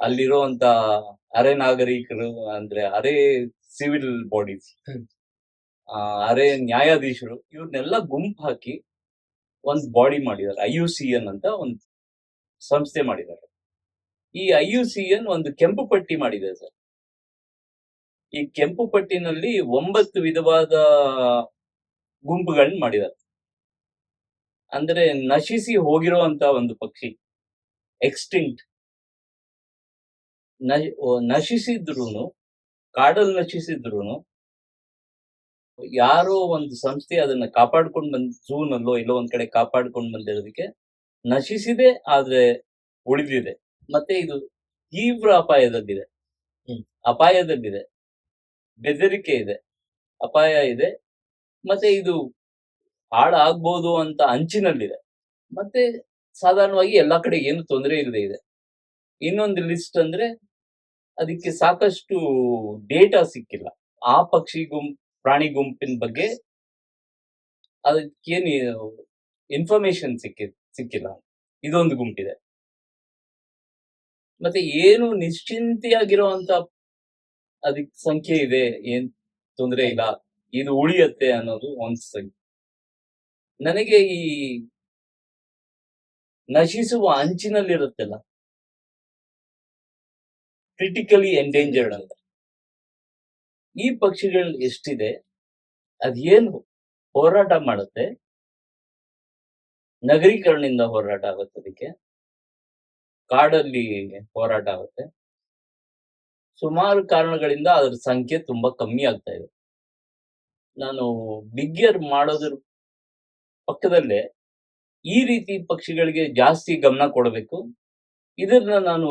ಅಲ್ಲಿರುವಂತ ಅರೆ ನಾಗರಿಕರು ಅಂದ್ರೆ ಅರೆ ಸಿವಿಲ್ ಬಾಡೀಸ್. ಅರೆ ನ್ಯಾಯಾಧೀಶರು ಇವ್ರನ್ನೆಲ್ಲ ಗುಂಪು ಹಾಕಿ ಒಂದ್ ಬಾಡಿ ಮಾಡಿದ್ದಾರೆ ಐ ಯು ಸಿ ಎನ್ ಅಂತ ಒಂದು ಸಂಸ್ಥೆ ಮಾಡಿದ್ದಾರೆ ಈ ಐ ಯು ಸಿ ಎನ್ ಒಂದು ಕೆಂಪು ಪಟ್ಟಿ ಮಾಡಿದೆ ಸರ್ ಈ ಕೆಂಪು ಪಟ್ಟಿನಲ್ಲಿ ಒಂಬತ್ತು ವಿಧವಾದ ಗುಂಪುಗಳನ್ನ ಮಾಡಿದ್ದಾರೆ. ಅಂದ್ರೆ ನಶಿಸಿ ಹೋಗಿರುವಂತ ಒಂದು ಪಕ್ಷಿ, ಎಕ್ಸ್ಟಿಂಕ್ಟ್. ನಶಿಸಿದ್ರು ಕಾಡಲ್ಲಿ ನಶಿಸಿದ್ರು ಯಾರೋ ಒಂದು ಸಂಸ್ಥೆ ಅದನ್ನ ಕಾಪಾಡ್ಕೊಂಡ್ ಬಂದ್, ಝೂನಲ್ಲೋ ಇಲ್ಲೋ ಒಂದ್ ಕಡೆ ಕಾಪಾಡ್ಕೊಂಡ್ ಬಂದಿರೋದಕ್ಕೆ ನಶಿಸಿದೆ, ಆದ್ರೆ ಉಳಿದಿದೆ. ಮತ್ತೆ ಇದು ತೀವ್ರ ಅಪಾಯದಲ್ಲಿದೆ. ಅಪಾಯದಲ್ಲಿದೆ. ಬೆದರಿಕೆ ಇದೆ, ಅಪಾಯ ಇದೆ, ಮತ್ತೆ ಇದು ಹಾಳಾಗ್ಬೋದು ಅಂತ ಅಂಚಿನಲ್ಲಿದೆ. ಮತ್ತೆ ಸಾಧಾರಣವಾಗಿ ಎಲ್ಲಾ ಕಡೆ ಏನು ತೊಂದರೆ ಇಲ್ಲದೆ ಇದೆ. ಇನ್ನೊಂದು ಲಿಸ್ಟ್ ಅಂದ್ರೆ ಅದಕ್ಕೆ ಸಾಕಷ್ಟು ಡೇಟಾ ಸಿಕ್ಕಿಲ್ಲ. ಆ ಪಕ್ಷಿ ಗುಂಪ್ ಪ್ರಾಣಿ ಗುಂಪಿನ ಬಗ್ಗೆ ಅದಕ್ಕೇನು ಇನ್ಫಾರ್ಮೇಶನ್ ಸಿಕ್ಕಿ, ಸಿಕ್ಕಿಲ್ಲ. ಇದೊಂದು ಗುಂಪಿದೆ. ಮತ್ತೆ ಏನು ನಿಶ್ಚಿಂತೆಯಾಗಿರುವಂತ ಅದಕ್ಕೆ ಸಂಖ್ಯೆ ಇದೆ, ಏನ್ ತೊಂದರೆ ಇಲ್ಲ, ಇದು ಉಳಿಯತ್ತೆ ಅನ್ನೋದು ಒಂದ್ ಸಂಖ್ಯೆ ನನಗೆ ಈ ನಶಿಸುವ ಅಂಚಿನಲ್ಲಿರುತ್ತಲ್ಲ ಕ್ರಿಟಿಕಲಿ ಎಂಡೇಂಜರ್ಡ್ ಅಂತ. ಈ ಪಕ್ಷಿಗಳು ಎಷ್ಟಿದೆ, ಅದೇನು ಹೋರಾಟ ಮಾಡುತ್ತೆ, ನಗರೀಕರಣದಿಂದ ಹೋರಾಟ ಆಗುತ್ತೆ ಅದಕ್ಕೆ, ಕಾಡಲ್ಲಿ ಹೋರಾಟ ಆಗುತ್ತೆ. ಸುಮಾರು ಕಾರಣಗಳಿಂದ ಅದರ ಸಂಖ್ಯೆ ತುಂಬಾ ಕಮ್ಮಿ ಆಗ್ತಾ ಇದೆ. ನಾನು ಬಿಗ್ಗಿಯರ್ ಮಾಡೋದ್ರ ಪಕ್ಕದಲ್ಲೇ ಈ ರೀತಿ ಪಕ್ಷಿಗಳಿಗೆ ಜಾಸ್ತಿ ಗಮನ ಕೊಡಬೇಕು. ಇದನ್ನ ನಾನು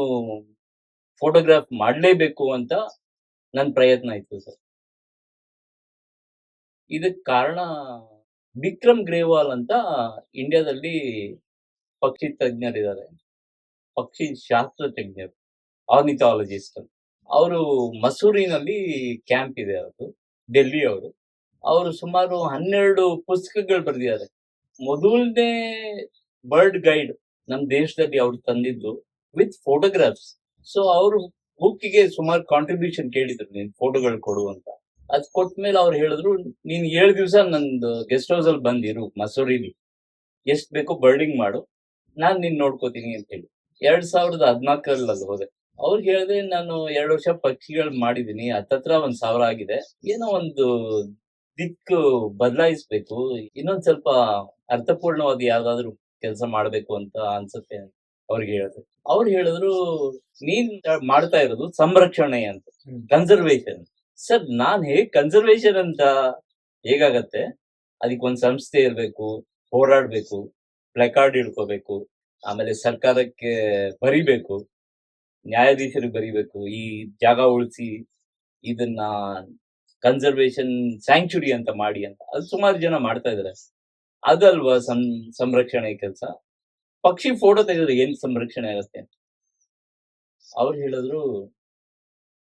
ಫೋಟೋಗ್ರಾಫ್ ಮಾಡಲೇಬೇಕು ಅಂತ ನನ್ನ ಪ್ರಯತ್ನ ಇತ್ತು ಸರ್. ಇದಕ್ಕೆ ಕಾರಣ ವಿಕ್ರಮ್ ಗ್ರೇವಾಲ್ ಅಂತ ಇಂಡಿಯಾದಲ್ಲಿ ಪಕ್ಷಿ ತಜ್ಞರಿದ್ದಾರೆ. ಪಕ್ಷಿ ಶಾಸ್ತ್ರ ತಜ್ಞರು ಆರ್ನಿಥಾಲಜಿಸ್ಟ್ ಅವರು ಮಸೂರಿನಲ್ಲಿ ಕ್ಯಾಂಪ್ ಇದೆ ಅವರು ಡೆಲ್ಲಿ ಅವರು ಅವರು ಸುಮಾರು ಹನ್ನೆರಡು ಪುಸ್ತಕಗಳು ಬರೆದಿದ್ದಾರೆ. ಮೊದಲನೇ ಬರ್ಡ್ ಗೈಡ್ ನಮ್ಮ ದೇಶದಲ್ಲಿ ಅವ್ರು ತಂದಿದ್ದು ವಿತ್ ಫೋಟೋಗ್ರಾಫ್ಸ್. ಸೊ, ಅವರು ಬುಕ್ಕಿಗೆ ಸುಮಾರು ಕಾಂಟ್ರಿಬ್ಯೂಷನ್ ಕೇಳಿದ್ರು ನೀನು ಫೋಟೋಗಳು ಕೊಡು ಅಂತ. ಅದ್ ಕೊಟ್ಮೇಲೆ ಅವ್ರು ಹೇಳಿದ್ರು, ನೀನ್ ಏಳು ದಿವಸ ನಂದು ಗೆಸ್ಟ್ ಹೌಸ್ ಅಲ್ಲಿ ಬಂದಿರು ಮಸೂರಿಲಿ. ಎಷ್ಟ್ ಬೇಕೋ ಬರ್ಡಿಂಗ್ ಮಾಡು. ನಾನ್ ನಿನ್ ನೋಡ್ಕೋತೀನಿ ಅಂತ ಹೇಳಿ. ಎರಡ್ ಸಾವಿರದ ಹದಿನಾಲ್ಕರಲ್ಲಿ ಹೋದೆ. ಅವ್ರು ಹೇಳಿದೆ ನಾನು ಎರಡು ವರ್ಷ ಪಕ್ಷಿಗಳು ಮಾಡಿದೀನಿ ಹತ್ತತ್ರ ಒಂದ್ ಸಾವಿರ ಆಗಿದೆ. ಏನೋ ಒಂದು ದಿಕ್ಕು ಬದಲಾಯಿಸ್ಬೇಕು ಇನ್ನೊಂದ್ ಸ್ವಲ್ಪ ಅರ್ಥಪೂರ್ಣವಾದ ಯಾವ್ದಾದ್ರು ಕೆಲಸ ಮಾಡ್ಬೇಕು ಅಂತ ಅನ್ಸುತ್ತೆ ಅವ್ರಿಗೆ ಹೇಳಿದ್ರು. ಅವ್ರು ಹೇಳಿದ್ರು ನೀನ್ ಮಾಡ್ತಾ ಇರೋದು ಸಂರಕ್ಷಣೆ ಅಂತ. ಕನ್ಸರ್ವೇಶನ್ ಸರ್ ನಾನ್ ಹೇಗ್ ಕನ್ಸರ್ವೇಶನ್ ಅಂತ ಹೇಗಾಗತ್ತೆ? ಅದಕ್ಕೆ ಒಂದ್ ಸಂಸ್ಥೆ ಇರ್ಬೇಕು ಹೋರಾಡ್ಬೇಕು ಪ್ಲೆಕಾರ್ಡ್ ಇಡ್ಕೋಬೇಕು ಆಮೇಲೆ ಸರ್ಕಾರಕ್ಕೆ ಬರಿಬೇಕು. ನ್ಯಾಯಾಧೀಶರಿಗೆ ಬರೀಬೇಕು, ಈ ಜಾಗ ಉಳಿಸಿ ಇದನ್ನ ಕನ್ಸರ್ವೇಶನ್ ಸ್ಯಾಂಕ್ಚುರಿ ಅಂತ ಮಾಡಿ ಅಂತ. ಅದು ಸುಮಾರು ಜನ ಮಾಡ್ತಾ ಇದಾರೆ. ಅದಲ್ವಾ ಸಂ, ಸಂರಕ್ಷಣೆ ಕೆಲಸ? ಪಕ್ಷಿ ಫೋಟೋ ತೆಗೆದ್ರೆ ಏನ್ ಸಂರಕ್ಷಣೆ ಆಗತ್ತೆ? ಅಂತ ಅವ್ರು ಹೇಳಿದ್ರು,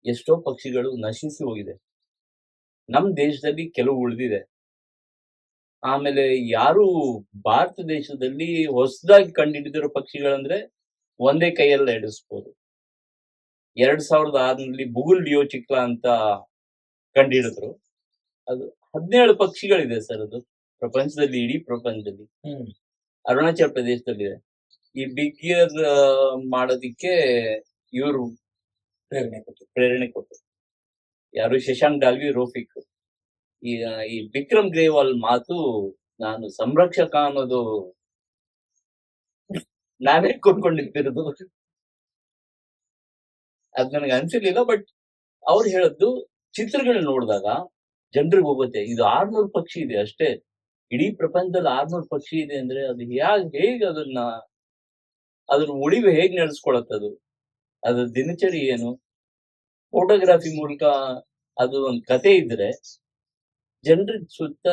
ಎಷ್ಟೋ ಪಕ್ಷಿಗಳು ನಶಿಸಿ ಹೋಗಿದೆ. ನಮ್ ದೇಶದಲ್ಲಿ ಕೆಲವು ಉಳಿದಿದೆ. ಆಮೇಲೆ ಯಾರು ಭಾರತ ದೇಶದಲ್ಲಿ ಹೊಸದಾಗಿ ಕಂಡುಹಿಡಿದಿರೋ ಪಕ್ಷಿಗಳಂದ್ರೆ ಒಂದೇ ಕೈಯಲ್ಲಿ ಎಡಿಸ್ಬೋದು ಎರಡ್ ಸಾವಿರದ ಆರ್ನಲ್ಲಿ ಬುಗುಲ್ ಡಿಯೋ ಚಿಕ್ಲಾ ಅಂತ ಕಂಡಿಡಿದ್ರು. ಅದು ಹದಿನೇಳು ಪಕ್ಷಿಗಳಿದೆ ಸರ್ ಅದು. ಪ್ರಪಂಚದಲ್ಲಿ ಇಡೀ ಪ್ರಪಂಚದಲ್ಲಿ. ಅರುಣಾಚಲ ಪ್ರದೇಶದಲ್ಲಿದೆ. ಈ ಬಿಗ್ ಇಯರ್ ಮಾಡೋದಿಕ್ಕೆ ಇವರು ಪ್ರೇರಣೆ ಕೊಟ್ಟರು ಪ್ರೇರಣೆ ಕೊಟ್ಟರು ಯಾರು? ಶಶಾಂಕ್ ಡಾಲ್ವಿ ರೋಫಿಕ್. ಈ ಈ ವಿಕ್ರಮ್ ಗ್ರೇವಾಲ್ ಮಾತು ನಾನು ಸಂರಕ್ಷಕ ಅನ್ನೋದು ನಾನೇ ಕೊಂಡ್ಕೊಂಡಿದ್ದಿರೋದು ಅದ್ ನನಗೆ ಅನ್ಸಿರ್ಲಿಲ್ಲ ಬಟ್ ಅವ್ರು ಹೇಳದ್ದು ಚಿತ್ರಗಳು ನೋಡಿದಾಗ ಜನರಿಗೆ ಹೋಗುತ್ತೆ. ಇದು ಆರ್ನೂರು ಪಕ್ಷಿ ಇದೆ ಅಷ್ಟೇ. ಇಡೀ ಪ್ರಪಂಚದಲ್ಲಿ ಆರ್ನೂರು ಪಕ್ಷಿ ಇದೆ ಅಂದ್ರೆ ಅದು ಹೇಗೆ ಹೇಗ್ ಅದನ್ನ ಅದ್ರ ಉಳಿವೆ ಹೇಗ್ ನಡೆಸ್ಕೊಳತ್ತದು ಅದ್ರ ದಿನಚರಿ ಏನು? ಫೋಟೋಗ್ರಾಫಿ ಮೂಲಕ ಅದು ಒಂದು ಕತೆ ಇದ್ರೆ ಜನರಿಗೆ ಸುತ್ತ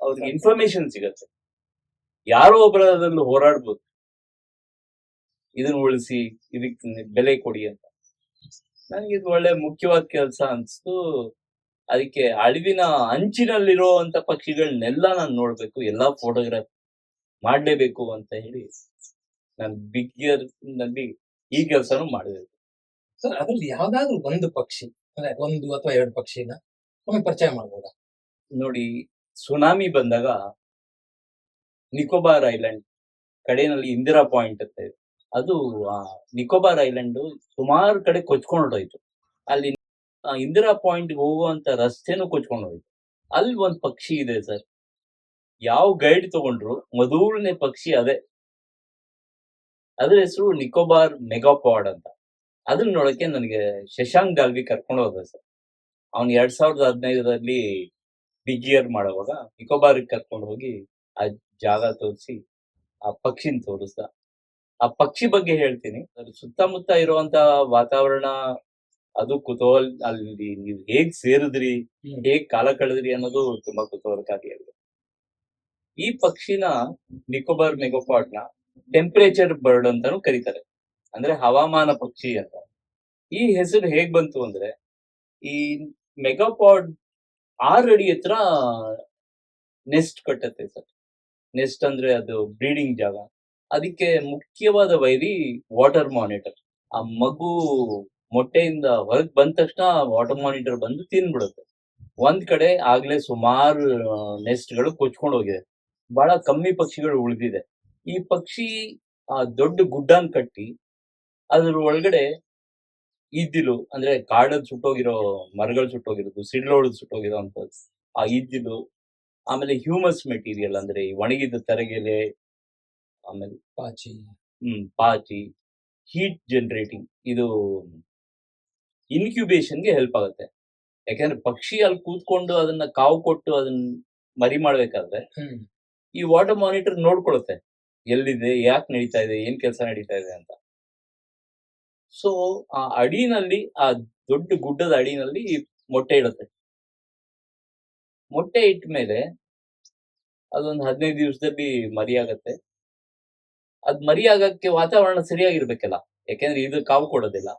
ಅವ್ರಿಗೆ ಇನ್ಫಾರ್ಮೇಶನ್ ಸಿಗತ್ತೆ. ಯಾರೋ ಒಬ್ಬರದಲ್ಲೂ ಹೋರಾಡ್ಬೋದು. ಇದನ್ನ ಉಳಿಸಿ ಇದಕ್ಕೆ ಬೆಲೆ ಕೊಡಿ ಅಂತ. ನನಗೆ ಇದು ಒಳ್ಳೆ ಮುಖ್ಯವಾದ ಕೆಲಸ ಅನ್ಸ್ತು. ಅದಕ್ಕೆ ಅಳಿವಿನ ಅಂಚಿನಲ್ಲಿರುವಂತ ಪಕ್ಷಿಗಳನ್ನೆಲ್ಲ ನಾನು ನೋಡ್ಬೇಕು ಎಲ್ಲಾ ಫೋಟೋಗ್ರಾಫ್ ಮಾಡ್ಲೇಬೇಕು ಅಂತ ಹೇಳಿ ನಾನು ಬಿಗ್ ಇಯರ್ನಲ್ಲಿ ಈ ಕೆಲಸನು ಮಾಡಬೇಕು ಸರ್ ಅದ್ರಲ್ಲಿ ಯಾವ್ದಾದ್ರು ಒಂದು ಪಕ್ಷಿ ಅಂದ್ರೆ ಒಂದು ಅಥವಾ ಎರಡು ಪಕ್ಷಿನ ಒಮ್ಮೆ ಪರಿಚಯ ಮಾಡ್ಬೋದಾ? ನೋಡಿ ಸುನಾಮಿ ಬಂದಾಗ ನಿಕೋಬಾರ್ ಐಲ್ಯಾಂಡ್ ಕಡೆಯಲ್ಲಿ ಇಂದಿರಾ ಪಾಯಿಂಟ್ ಅಂತ ಇದೆ. ಅದು ನಿಕೋಬಾರ್ ಐಲ್ಯಾಂಡ್ ಸುಮಾರು ಕಡೆ ಕೊಚ್ಕೊಂಡು ಹೋಯ್ತು. ಅಲ್ಲಿ ಇಂದಿರಾ ಪಾಯಿಂಟ್ ಹೋಗುವಂತ ರಸ್ತೆನೂ ಕೊಚ್ಕೊಂಡು ಹೋಯ್ತು. ಅಲ್ಲಿ ಒಂದು ಪಕ್ಷಿ ಇದೆ ಸರ್. ಯಾವ ಗೈಡ್ ತಗೊಂಡ್ರು ಮೊದಲನೇ ಪಕ್ಷಿ ಅದೇ. ಅದ್ರ ಹೆಸರು ನಿಕೋಬಾರ್ ಮೆಗಾಪಾಡ್ ಅಂತ. ಅದನ್ನ ನೋಡಕ್ಕೆ ನನಗೆ ಶಶಾಂಕ್ ಗಾಲ್ವಿ ಕರ್ಕೊಂಡು ಹೋದ ಸರ್. ಅವ್ನು ಎರಡ್ ಸಾವಿರದ ಹದಿನೈದರಲ್ಲಿ ಬಿಗ್ ಇಯರ್ ಮಾಡುವಾಗ ನಿಕೋಬಾರ್ ಕರ್ಕೊಂಡು ಹೋಗಿ ಆ ಜಾಗ ತೋರಿಸಿ, ಆ ಪಕ್ಷಿನ ತೋರಿಸ್ದ. ಆ ಪಕ್ಷಿ ಬಗ್ಗೆ ಹೇಳ್ತೀನಿ. ಅದ್ರ ಸುತ್ತಮುತ್ತ ಇರುವಂತ ವಾತಾವರಣ ಅದು ಕುತೂಹಲ ಅಲ್ಲಿ ನೀವು ಹೇಗ್ ಸೇರಿದ್ರಿ. ಹೇಗ್ ಕಾಲ ಕಳೆದ್ರಿ ಅನ್ನೋದು ತುಂಬಾ ಕುತೂಹಲಕಾರಿಯಾಗಿದೆ ಈ ಪಕ್ಷಿನ ನಿಕೋಬಾರ್ ಮೆಗೋಪಾಟ್ನ ಟೆಂಪರೇಚರ್ ಬರ್ಡ್ ಅಂತಾನು ಕರೀತಾರೆ. ಅಂದ್ರೆ ಹವಾಮಾನ ಪಕ್ಷಿ ಅಂತ. ಈ ಹೆಸರು ಹೇಗ್ ಬಂತು ಅಂದ್ರೆ ಈ ಮೆಗಾಪಾಡ್ ಆರ್ ಅಡಿ ಹತ್ರ ನೆಸ್ಟ್ ಕಟ್ಟತ್ತೆ ಸರ್. ನೆಸ್ಟ್ ಅಂದ್ರೆ ಅದು ಬ್ರೀಡಿಂಗ್ ಜಾಗ. ಅದಕ್ಕೆ ಮುಖ್ಯವಾದ ವೈರಿ ವಾಟರ್ ಮಾನಿಟರ್. ಆ ಮಗು ಮೊಟ್ಟೆಯಿಂದ ಹೊರಗೆ ಬಂದ ತಕ್ಷಣ ವಾಟರ್ ಮಾನಿಟರ್ ಬಂದು ತಿನ್ಬಿಡುತ್ತೆ. ಒಂದ್ ಕಡೆ ಆಗ್ಲೇ ಸುಮಾರು ನೆಸ್ಟ್ಗಳು ಕೊಚ್ಕೊಂಡು ಹೋಗಿದೆ. ಬಹಳ ಕಮ್ಮಿ ಪಕ್ಷಿಗಳು ಉಳಿದಿದೆ. ಈ ಪಕ್ಷಿ, ಆ, ದೊಡ್ಡ ಗುಡ್ಡನ್ ಕಟ್ಟಿ ಅದ್ರ ಒಳಗಡೆ ಇದ್ದಿಲು, ಅಂದ್ರೆ ಕಾಡಲ್ಲಿ ಸುಟ್ಟೋಗಿರೋ, ಮರಗಳು ಸುಟ್ಟೋಗಿರೋದು, ಸಿಡ್ಲೋಳದ್ ಸುಟ್ಟೋಗಿರೋ ಅಂತ ಆ ಇದ್ದಿಲು, ಆಮೇಲೆ ಹ್ಯೂಮಸ್ ಮೆಟೀರಿಯಲ್ ಅಂದ್ರೆ ಈ ಒಣಗಿದ ತರಗೆಲೆ ಆಮೇಲೆ ಪಾಚಿ. ಹ್ಮ್ ಪಾಚಿ ಹೀಟ್ ಜನರೇಟಿಂಗ್ ಇದು ಇನ್ಕ್ಯುಬೇಷನ್ಗೆ ಹೆಲ್ಪ್ ಆಗುತ್ತೆ. ಯಾಕಂದ್ರೆ ಪಕ್ಷಿ ಅಲ್ಲಿ ಕೂತ್ಕೊಂಡು ಅದನ್ನ ಕಾವು ಕೊಟ್ಟು ಅದನ್ನ ಮರಿ ಮಾಡ್ಬೇಕಾದ್ರೆ ಈ ವಾಟರ್ ಮಾನಿಟರ್ ನೋಡ್ಕೊಳುತ್ತೆ. ಎಲ್ಲಿದೆ ಯಾಕೆ ನಡೀತಾ ಇದೆ ಏನ್ ಕೆಲಸ ನಡೀತಾ ಇದೆ ಅಂತ. ಸೊ ಆ ಅಡಿನಲ್ಲಿ ಆ ದೊಡ್ಡ ಗುಡ್ಡದ ಅಡಿನಲ್ಲಿ ಮೊಟ್ಟೆ ಇಡುತ್ತೆ. ಮೊಟ್ಟೆ ಇಟ್ಟ ಮೇಲೆ ಅದೊಂದು ಹದಿನೈದು ದಿವಸದಲ್ಲಿ ಮರಿ ಆಗತ್ತೆ ಅದ್ ಮರಿ ಆಗಕ್ಕೆ ವಾತಾವರಣ ಸರಿಯಾಗಿರ್ಬೇಕಲ್ಲ. ಯಾಕೆಂದ್ರೆ ಇದು ಕಾವು ಕೊಡೋದಿಲ್ಲ.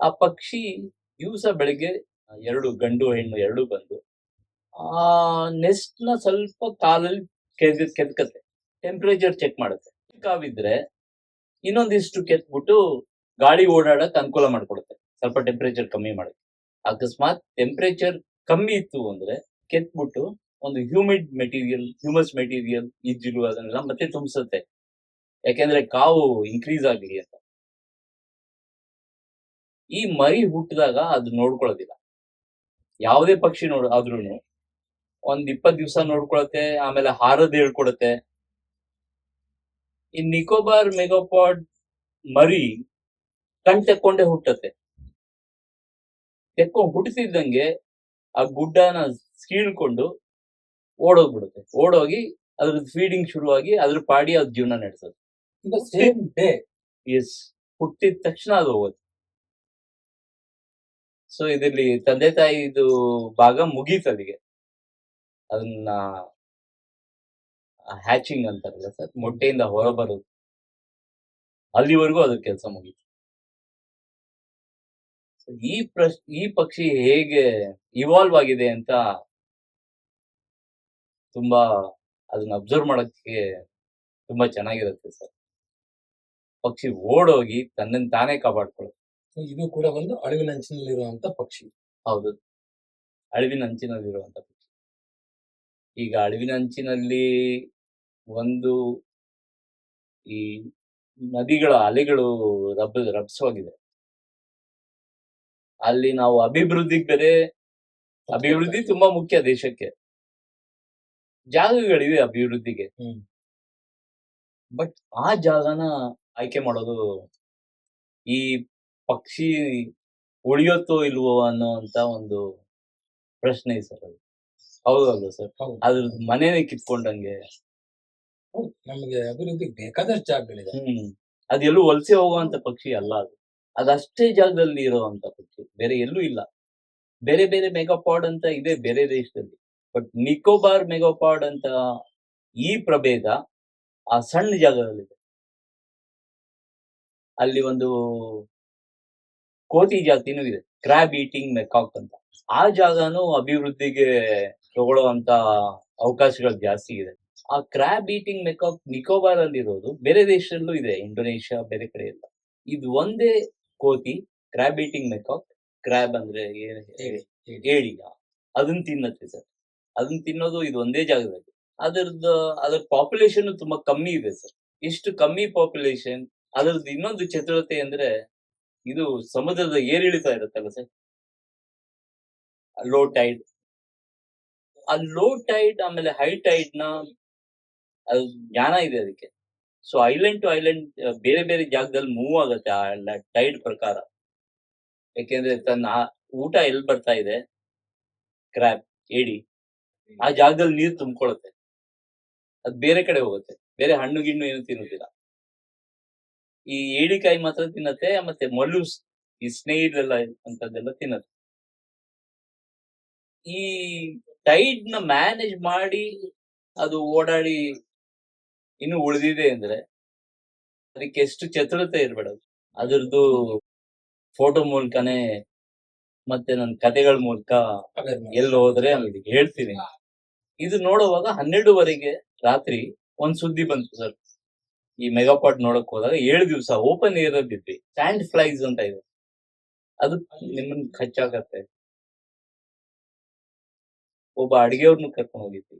ಆ ಪಕ್ಷಿ ದಿವಸ ಬೆಳಿಗ್ಗೆ ಎರಡು ಗಂಡು ಹೆಣ್ಣು ಎರಡು ಬಂದು ಆ ನೆಸ್ಟ್ನ ಸ್ವಲ್ಪ ಕಾಲಲ್ಲಿ ಕೆದ್, ಕೆದ್ಕತ್ತೆ. ಟೆಂಪರೇಚರ್ ಚೆಕ್ ಮಾಡುತ್ತೆ. ಕಾವಿದ್ರೆ ಇನ್ನೊಂದಿಷ್ಟು ಕೆತ್ಬಿಟ್ಟು ಗಾಳಿ ಓಡಾಡಕ್ ಅನುಕೂಲ ಮಾಡ್ಕೊಡುತ್ತೆ. ಸ್ವಲ್ಪ ಟೆಂಪರೇಚರ್ ಕಮ್ಮಿ ಮಾಡುತ್ತೆ. ಅಕಸ್ಮಾತ್ ಟೆಂಪರೇಚರ್ ಕಮ್ಮಿ ಇತ್ತು ಅಂದ್ರೆ ಕೆತ್ಬಿಟ್ಟು ಒಂದು ಹ್ಯೂಮಿಡ್ ಮೆಟೀರಿಯಲ್ ಹ್ಯೂಮಸ್ ಮೆಟೀರಿಯಲ್ ಇದ್ದಿರುವ ಅದನ್ನೆಲ್ಲ ಮತ್ತೆ ತುಂಬಿಸುತ್ತೆ. ಯಾಕೆಂದ್ರೆ ಕಾವು ಇನ್ಕ್ರೀಸ್ ಆಗಲಿ ಅಂತ. ಈ ಮರಿ ಹುಟ್ಟಿದಾಗ ಅದು ನೋಡ್ಕೊಳ್ಳೋದಿಲ್ಲ. ಯಾವುದೇ ಪಕ್ಷಿ ನೋಡ್ ಆದ್ರೂ ಒಂದ್ ಇಪ್ಪತ್ ದಿವಸ ನೋಡ್ಕೊಳತ್ತೆ, ಆಮೇಲೆ ಹಾರದ್ ಹೇಳ್ಕೊಡತ್ತೆ. ಈ ನಿಕೋಬಾರ್, ಮೆಗಾಪಾಡ್ ಮರಿ ಕಣ್ ತೆಕ್ಕೊಂಡೇ ಹುಟ್ಟತ್ತೆ. ತೆಕ್ಕೊಂಡ್ ಹುಟ್ಟಿಸಿದಂಗೆ ಆ ಗುಡ್ಡನ ಸೀಳ್ಕೊಂಡು ಓಡೋಗ್ಬಿಡುತ್ತೆ. ಓಡೋಗಿ ಅದ್ರದ್ದು ಫೀಡಿಂಗ್ ಶುರುವಾಗಿ ಅದ್ರ ಪಾಡಿ ಅದ್ ಜೀವನ ನಡೆಸೋದು. ಸೇಮ್ ಡೇ ಎಸ್ ಹುಟ್ಟಿದ ತಕ್ಷಣ ಅದು ಹೋಗುತ್ತೆ ಸೊ ಇದರಲ್ಲಿ ತಂದೆ ತಾಯಿದು ಭಾಗ ಮುಗೀತು ಅಲ್ಲಿಗೆ ಅದನ್ನ ಹ್ಯಾಚಿಂಗ್ ಅಂತಾರಲ್ಲ ಸರ್ ಮೊಟ್ಟೆಯಿಂದ ಹೊರ ಬರೋದು ಅಲ್ಲಿವರೆಗೂ ಅದ್ರ ಕೆಲಸ ಮುಗೀತು. ಈ ಪ್ರಶ್ ಈ ಪಕ್ಷಿ ಹೇಗೆ ಇವಾಲ್ವ್ ಆಗಿದೆ ಅಂತ ತುಂಬಾ ಅದನ್ನ ಅಬ್ಸರ್ವ್ ಮಾಡೋಕ್ಕೆ ತುಂಬಾ ಚೆನ್ನಾಗಿರುತ್ತೆ ಸರ್. ಪಕ್ಷಿ ಓಡೋಗಿ ತನ್ನನ್ನು ತಾನೇ ಕಾಪಾಡ್ಕೊಳ್ಳುತ್ತೆ. ಇದು ಕೂಡ ಒಂದು ಅಳಿವಿನಂಚಿನಲ್ಲಿರುವಂತ ಪಕ್ಷಿ. ಹೌದು. ಅಳಿವಿನ ಅಂಚಿನಲ್ಲಿರುವಂತ ಪಕ್ಷಿ. ಈಗ ಅಳಿವಿನ ಅಂಚಿನಲ್ಲಿ ಒಂದು ಈ ನದಿಗಳ ಅಲೆಗಳು ರಬ್ ರಭಸವಾಗಿದೆ ಅಲ್ಲಿ ನಾವು ಅಭಿವೃದ್ಧಿಗೆ ಬೇರೆ ಅಭಿವೃದ್ಧಿ ತುಂಬಾ ಮುಖ್ಯ ದೇಶಕ್ಕೆ. ಜಾಗಗಳಿವೆ ಅಭಿವೃದ್ಧಿಗೆ. ಹ್ಮ್. ಬಟ್ ಆ ಜಾಗನ ಆಯ್ಕೆ ಮಾಡೋದು ಈ ಪಕ್ಷಿ ಉಳಿಯುತ್ತೋ ಇಲ್ವೋ ಅನ್ನೋಂತ ಒಂದು ಪ್ರಶ್ನೆ ಸರ್ ಅದು. ಹೌದಲ್ವ ಸರ್? ಅದ್ರ ಅದ್ರದ್ದು ಮನೇನೆ ಕಿತ್ಕೊಂಡಂಗೆ. ನಮಗೆ ಅಭಿವೃದ್ಧಿಗೆ ಬೇಕಾದಷ್ಟು ಜಾಗಗಳಿದೆ. ಹ್ಮ್ ಅದೆಲ್ಲೂ ವಲಸೆ ಹೋಗುವಂತ ಪಕ್ಷಿ ಅಲ್ಲ ಅದು. ಅದಷ್ಟೇ ಜಾಗದಲ್ಲಿ ಇರುವಂತ ಪಕ್ಷಿ ಬೇರೆ ಎಲ್ಲೂ ಇಲ್ಲ. ಬೇರೆ ಬೇರೆ ಮೆಗಾಪಾಡ್ ಅಂತ ಇದೆ ಬೇರೆ ದೇಶದಲ್ಲಿ. ಬಟ್ ನಿಕೋಬಾರ್ ಮೆಗೋಪಾಡ್ ಅಂತ ಈ ಪ್ರಭೇದ ಆ ಸಣ್ಣ ಜಾಗದಲ್ಲಿದೆ. ಅಲ್ಲಿ ಒಂದು ಕೋತಿ ಜಾತಿನೂ ಇದೆ. ಕ್ರಾಬ್ ಈಟಿಂಗ್ ಮೆಕಾಕ್ ಅಂತ. ಆ ಜಾಗನೂ ಅಭಿವೃದ್ಧಿಗೆ ತಗೊಳ್ಳುವಂತ ಅವಕಾಶಗಳು ಜಾಸ್ತಿ ಇದೆ. ಆ ಕ್ರಾಬ್ ಈಟಿಂಗ್ ಮೆಕಾಕ್ ನಿಕೋಬಾರ್ ಅಲ್ಲಿ ಇರೋದು ಬೇರೆ ದೇಶದಲ್ಲೂ ಇದೆ. ಇಂಡೋನೇಷ್ಯಾ ಬೇರೆ ಕಡೆ ಎಲ್ಲ. ಇದು ಒಂದೇ ಕೋತಿ ಕ್ರಾಬ್ ಈಟಿಂಗ್ ಮೆಕಾಕ್ ಕ್ರಾಬ್ ಅಂದ್ರೆ. ಏಡಿಗ ಅದನ್ನ ತಿನ್ನತ್ತೆ ಸರ್. ಅದನ್ನ ತಿನ್ನೋದು ಇದು ಒಂದೇ ಜಾಗದಲ್ಲಿ ಅದರದ್ದು, ಅದ್ರ ಪಾಪ್ಯುಲೇಷನ್ ತುಂಬಾ ಕಮ್ಮಿ ಇದೆ ಸರ್. ಎಷ್ಟು ಕಮ್ಮಿ ಪಾಪ್ಯುಲೇಷನ್ ಅದರದ್ದು ಇನ್ನೊಂದು ಚತುರತೆ ಅಂದ್ರೆ ಇದು ಸಮುದ್ರದ ಏರಿಳಿತ ಇರುತ್ತಲ್ಲ ಸರ್. ಲೋ ಟೈಡ್ ಆ ಲೋ ಟೈಡ್ ಆಮೇಲೆ ಹೈ ಟೈಡ್ನ ಅದು ಜ್ಞಾನ ಇದೆ ಅದಕ್ಕೆ. ಸೊ ಐಲ್ಯಾಂಡ್ ಟು ಐಲ್ಯಾಂಡ್ ಬೇರೆ ಬೇರೆ ಜಾಗದಲ್ಲಿ ಮೂವ್ ಆಗುತ್ತೆ ಆ ಟೈಡ್ ಪ್ರಕಾರ. ಯಾಕೆಂದ್ರೆ ತನ್ನ ಊಟ ಎಲ್ಲಿ ಬರ್ತಾ ಇದೆ? ಕ್ರ್ಯಾಬ್ ಏಡಿ. ಆ ಜಾಗದಲ್ಲಿ ನೀರು ತುಂಬಿಕೊಳ್ಳುತ್ತೆ ಅದ್ ಬೇರೆ ಕಡೆ ಹೋಗುತ್ತೆ. ಬೇರೆ ಹಣ್ಣು ಗಿಣ್ಣು ಏನು ತಿನ್ನುತ್ತಿಲ್ಲ ಈ ಏಡಿಕಾಯಿ ಮಾತ್ರ ತಿನ್ನತ್ತೆ ಮತ್ತೆ ಮಲ್ಲು ಈ ಸ್ನೇಹಿತರೆಲ್ಲ ಅಂತದ್ದೆಲ್ಲ ತಿನ್ನತ್ತೆ. ಈ ಟೈಡ್ನ ಮ್ಯಾನೇಜ್ ಮಾಡಿ ಅದು ಓಡಾಡಿ ಇನ್ನು ಉಳಿದಿದೆ ಅಂದ್ರೆ ಅದಕ್ಕೆ ಎಷ್ಟು ಚತುರತೆ ಇರ್ಬೇಡ ಅದ್ರದ್ದು ಫೋಟೋ ಮೂಲಕನೇ ಮತ್ತೆ ನನ್ನ ಕತೆಗಳ ಮೂಲಕ. ಎಲ್ಲಿ ಹೋದ್ರೆ ಹೇಳ್ತೀನಿ. ಇದು ನೋಡುವಾಗ ಹನ್ನೆರಡುವರೆಗೆ ರಾತ್ರಿ ಒಂದ್ ಸುದ್ದಿ ಬಂತು ಸರ್. ಈ ಮೆಗಾಪಾಟ್ ನೋಡಕ್ ಹೋದಾಗ ಏಳು ದಿವಸ ಓಪನ್ ಏರ್ ಅಲ್ಲಿ ಸ್ಯಾಂಡ್ ಫ್ಲೈಸ್ ಅಂತ ಇದೆ. ಅದು ನಿಮ್ಮನ್ನ ಖಚ್ಚಾಗತ್ತೆ. ಒಬ್ಬ ಅಡಿಗೆಯವ್ರನ್ನ ಕರ್ಕೊಂಡು ಹೋಗಿದ್ವಿ.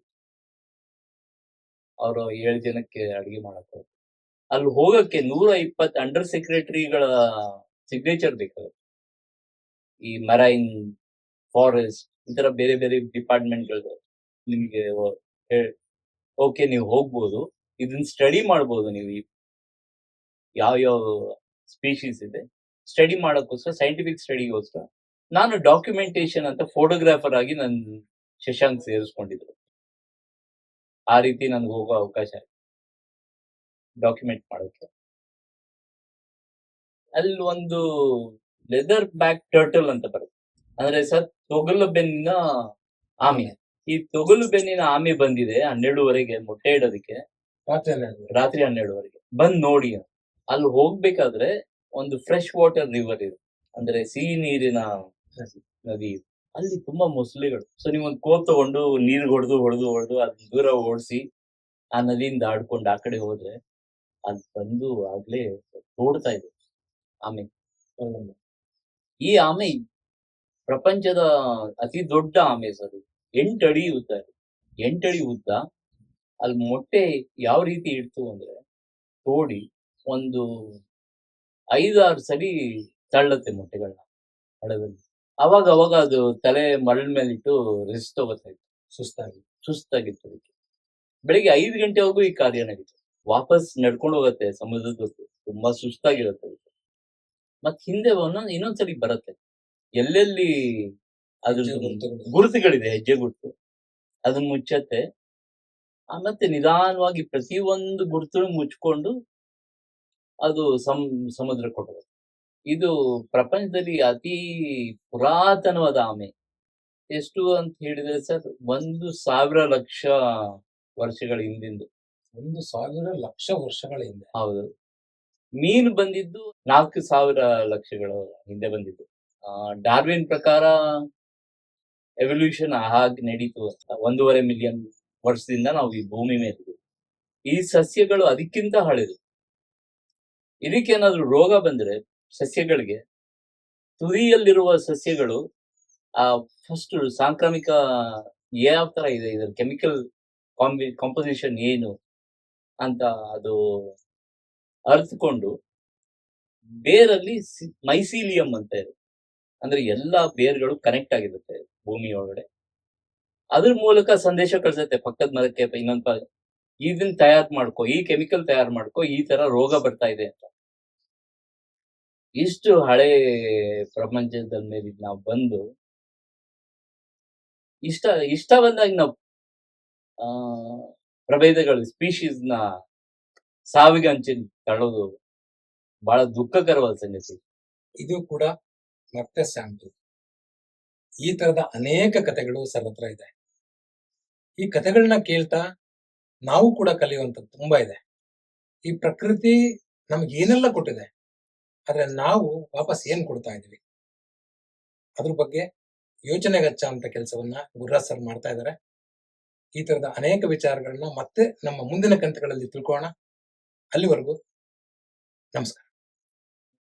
ಅವರು ಏಳು ಜನಕ್ಕೆ ಅಡಿಗೆ ಮಾಡಕ್ ಅಲ್ಲಿ ಹೋಗಕ್ಕೆ ನೂರ ಇಪ್ಪತ್ತು ಅಂಡರ್ ಸೆಕ್ರೆಟರಿಗಳ ಸಿಗ್ನೇಚರ್ ಬೇಕಾಗುತ್ತೆ ಈ ಮರೈನ್ ಫಾರೆಸ್ಟ್, ಈ ತರ ಬೇರೆ ಬೇರೆ ಡಿಪಾರ್ಟ್ಮೆಂಟ್ಗಳು ನಿಮ್ಗೆ ಓಕೆ ನೀವು ಹೋಗ್ಬೋದು. ಇದನ್ನ ಸ್ಟಡಿ ಮಾಡ್ಬೋದು ನೀವು ಯಾವ ಯಾವ ಸ್ಪೀಶೀಸ್ ಇದೆ. ಸ್ಟಡಿ ಮಾಡೋಕ್ಕೋಸ್ಕರ ಸೈಂಟಿಫಿಕ್ ಸ್ಟಡಿಗೋಸ್ಕರ ನಾನು ಡಾಕ್ಯುಮೆಂಟೇಶನ್ ಅಂತ ಫೋಟೋಗ್ರಾಫರ್ ಆಗಿ ನನ್ನ ಶಶಾಂಕ್ ಸೇರಿಸ್ಕೊಂಡಿದ್ರು. ಆ ರೀತಿ ನನ್ಗೆ ಹೋಗೋ ಅವಕಾಶ ಡಾಕ್ಯುಮೆಂಟ್ ಮಾಡೋಕೆ ಅಲ್ಲಿ ಒಂದು ಲೆದರ್ ಬ್ಯಾಕ್ ಟರ್ಟಲ್ ಅಂತ ಬರುತ್ತೆ. ಅಂದ್ರೆ ಸರ್, ತೊಗಲು ಬೆನ್ನ ಆಮೆ ಈ ತೊಗಲು ಬೆನ್ನಿನ ಆಮೆ ಬಂದಿದೆ ಹನ್ನೆರಡುವರೆಗೆ ಮೊಟ್ಟೆ ಇಡೋದಕ್ಕೆ. ರಾತ್ರಿ ಹನ್ನೆರಡು ರಾತ್ರಿ ಹನ್ನೆರಡುವರೆಗೆ. ಬಂದ್ ನೋಡಿ. ಅಲ್ಲಿ ಹೋಗ್ಬೇಕಾದ್ರೆ ಒಂದು ಫ್ರೆಶ್ ವಾಟರ್ ರಿವರ್ ಇದೆ ಅಂದ್ರೆ ಸಿಹಿ ನೀರಿನ ನದಿ ಇದೆ. ಅಲ್ಲಿ ತುಂಬಾ ಮೊಸಳೆಗಳು. ಸೊ ನೀವು ಒಂದು ಕೋಲ್ ತಗೊಂಡು ನೀರ್ ಹೊಡೆದು ಹೊಡೆದು ಹೊಡೆದು ಅದ್ ದೂರ ಓಡಿಸಿ ಆ ನದಿಯಿಂದ ಆಡ್ಕೊಂಡು ಆ ಕಡೆ ಹೋದ್ರೆ ಅಲ್ಲಿ ಬಂದು ಆಗ್ಲೇ ತೋಡ್ತಾ ಇದೆ ಆಮೆ. ಈ ಆಮೆ ಪ್ರಪಂಚದ ಅತಿ ದೊಡ್ಡ ಆಮೆ ಸರ್ ಎಂಟು ಅಡಿ ಉದ್ದ. ಎಂಟು ಅಡಿ ಉದ್ದ. ಅಲ್ಲಿ ಮೊಟ್ಟೆ ಯಾವ ರೀತಿ ಇಡ್ತು ಅಂದ್ರೆ ತೋಡಿ ಒಂದು ಐದಾರು ಸರಿ ತಳ್ಳತ್ತೆ ಮೊಟ್ಟೆಗಳನ್ನ ಹಳದಲ್ಲಿ ಅವಾಗ ಅವಾಗ ಅದು ತಲೆ ಮರಳ ಮೇಲೆ ಇಟ್ಟು ರೆಸ್ಟ್ ತಗೋತಾ ಸುಸ್ತಾಗಿ, ಸುಸ್ತಾಗಿತ್ತು ಅದಕ್ಕೆ. ಬೆಳಿಗ್ಗೆ ಐದು ಗಂಟೆವರೆಗೂ ಈ ಕಾರ್ಯ ನಡೀತು ವಾಪಸ್ ನಡ್ಕೊಂಡು ಹೋಗುತ್ತೆ ಸಮುದ್ರದ ತುಂಬಾ ಸುಸ್ತಾಗಿರುತ್ತೆ ಮತ್ತೆ ಹಿಂದೆ ಒಂದೊಂದು ಇನ್ನೊಂದ್ಸಲಿ ಬರುತ್ತೆ. ಎಲ್ಲೆಲ್ಲಿ ಅದ್ರ ಗುರುತುಗಳಿದೆ ಹೆಜ್ಜೆ ಗುರುತು ಅದನ್ನ ಮುಚ್ಚತ್ತೆ. ಮತ್ತೆ ನಿಧಾನವಾಗಿ ಪ್ರತಿಯೊಂದು ಗುರುತು ಮುಚ್ಕೊಂಡು ಅದು ಸಮ್ ಸಮುದ್ರ ಕೊಟ್ಟರು ಇದು ಪ್ರಪಂಚದಲ್ಲಿ ಅತಿ ಪುರಾತನವಾದ ಆಮೆ. ಎಷ್ಟು ಅಂತ ಹೇಳಿದ್ರೆ ಸರ್ ಒಂದು ಸಾವಿರ ಲಕ್ಷ ವರ್ಷಗಳ ಹಿಂದಿಂದು. ಒಂದು ಸಾವಿರ ಲಕ್ಷ ವರ್ಷಗಳ ಹಿಂದೆ. ಹೌದು. ಮೀನು ಬಂದಿದ್ದು ನಾಲ್ಕು ಸಾವಿರ ಲಕ್ಷಗಳ ಹಿಂದೆ ಬಂದಿದ್ದು. ಡಾರ್ವಿನ್ ಪ್ರಕಾರ ಎವಲ್ಯೂಷನ್ ಹಾಗೆ ನಡೀತು ಅಂತ. ಒಂದೂವರೆ ಮಿಲಿಯನ್ ವರ್ಷದಿಂದ ನಾವು ಈ ಭೂಮಿ ಮೇಲೆ ಇದ್ದೀವಿ. ಈ ಸಸ್ಯಗಳು ಅದಕ್ಕಿಂತ ಹಳೆದು. ಇದಕ್ಕೇನಾದ್ರೂ ರೋಗ ಬಂದ್ರೆ ಸಸ್ಯಗಳಿಗೆ ತುದಿಯಲ್ಲಿರುವ ಸಸ್ಯಗಳು ಆ ಫಸ್ಟ್ ಸಾಂಕ್ರಾಮಿಕ ಯಾವ ತರ ಇದೆ? ಇದರ ಕೆಮಿಕಲ್ ಕಾಂಬಿ ಕಾಂಪೋಸಿಷನ್ ಏನು ಅಂತ ಅದು ಅರ್ಥಕೊಂಡು ಬೇರಲ್ಲಿ ಮೈಸೀಲಿಯಂ ಅಂತ ಇದೆ. ಅಂದ್ರೆ ಎಲ್ಲಾ ಬೇರ್ಗಳು ಕನೆಕ್ಟ್ ಆಗಿರುತ್ತೆ. ಭೂಮಿ ಒಳಗಡೆ. ಅದ್ರ ಮೂಲಕ ಸಂದೇಶ ಕಳ್ಸತ್ತೆ, ಪಕ್ಕದ ಮರಕ್ಕೆ ಇನ್ನೊಂದ್ ಪ- ಇದನ್ನ ತಯಾರು ಮಾಡ್ಕೋ, ಈ ಕೆಮಿಕಲ್ ತಯಾರು ಮಾಡ್ಕೋ, ಈ ತರ ರೋಗ ಬರ್ತಾ ಇದೆ ಅಂತ. ಇಷ್ಟು ಹಳೆ ಪ್ರಪಂಚದ ಮೇಲೆ ನಾವು ಬಂದು, ಇಷ್ಟ ಇಷ್ಟ ಬಂದಾಗ ನಾವು ಆ, ಪ್ರಭೇದಗಳು ಸ್ಪೀಶೀಸ್ನ ಸಾವಿಗೆ ಹಂಚಿ ತಳ್ಳೋದು ಬಹಳ ದುಃಖಕರವಾದ ಸಂಗತಿ. ಇದು ಕೂಡ ಮತ್ತೆ ಸ್ಯಾಂಪಲ್ ಈ ತರದ ಅನೇಕ ಕಥೆಗಳು ಸರ್ವತ್ರ ಇದೆ. ಈ ಕಥೆಗಳನ್ನ ಕೇಳ್ತಾ ನಾವು ಕೂಡ ಕಲಿಯುವಂಥದ್ದು ತುಂಬಾ ಇದೆ. ಈ ಪ್ರಕೃತಿ ನಮ್ಗೆ ಏನೆಲ್ಲ ಕೊಟ್ಟಿದೆ, ಆದ್ರೆ ನಾವು ವಾಪಸ್ ಏನ್ ಕೊಡ್ತಾ ಇದೀವಿ ಅದ್ರ ಬಗ್ಗೆ ಯೋಚನೆಗಚ್ಚ ಅಂತ ಕೆಲಸವನ್ನ ಗುರುರಾಜ್ ಸರ್ ಮಾಡ್ತಾ ಇದ್ದಾರೆ. ಈ ತರದ ಅನೇಕ ವಿಚಾರಗಳನ್ನ ಮತ್ತೆ ನಮ್ಮ ಮುಂದಿನ ಕಂತಗಳಲ್ಲಿ ತಿಳ್ಕೊಳ್ಳೋಣ. ಅಲ್ಲಿವರೆಗೂ ನಮಸ್ಕಾರ.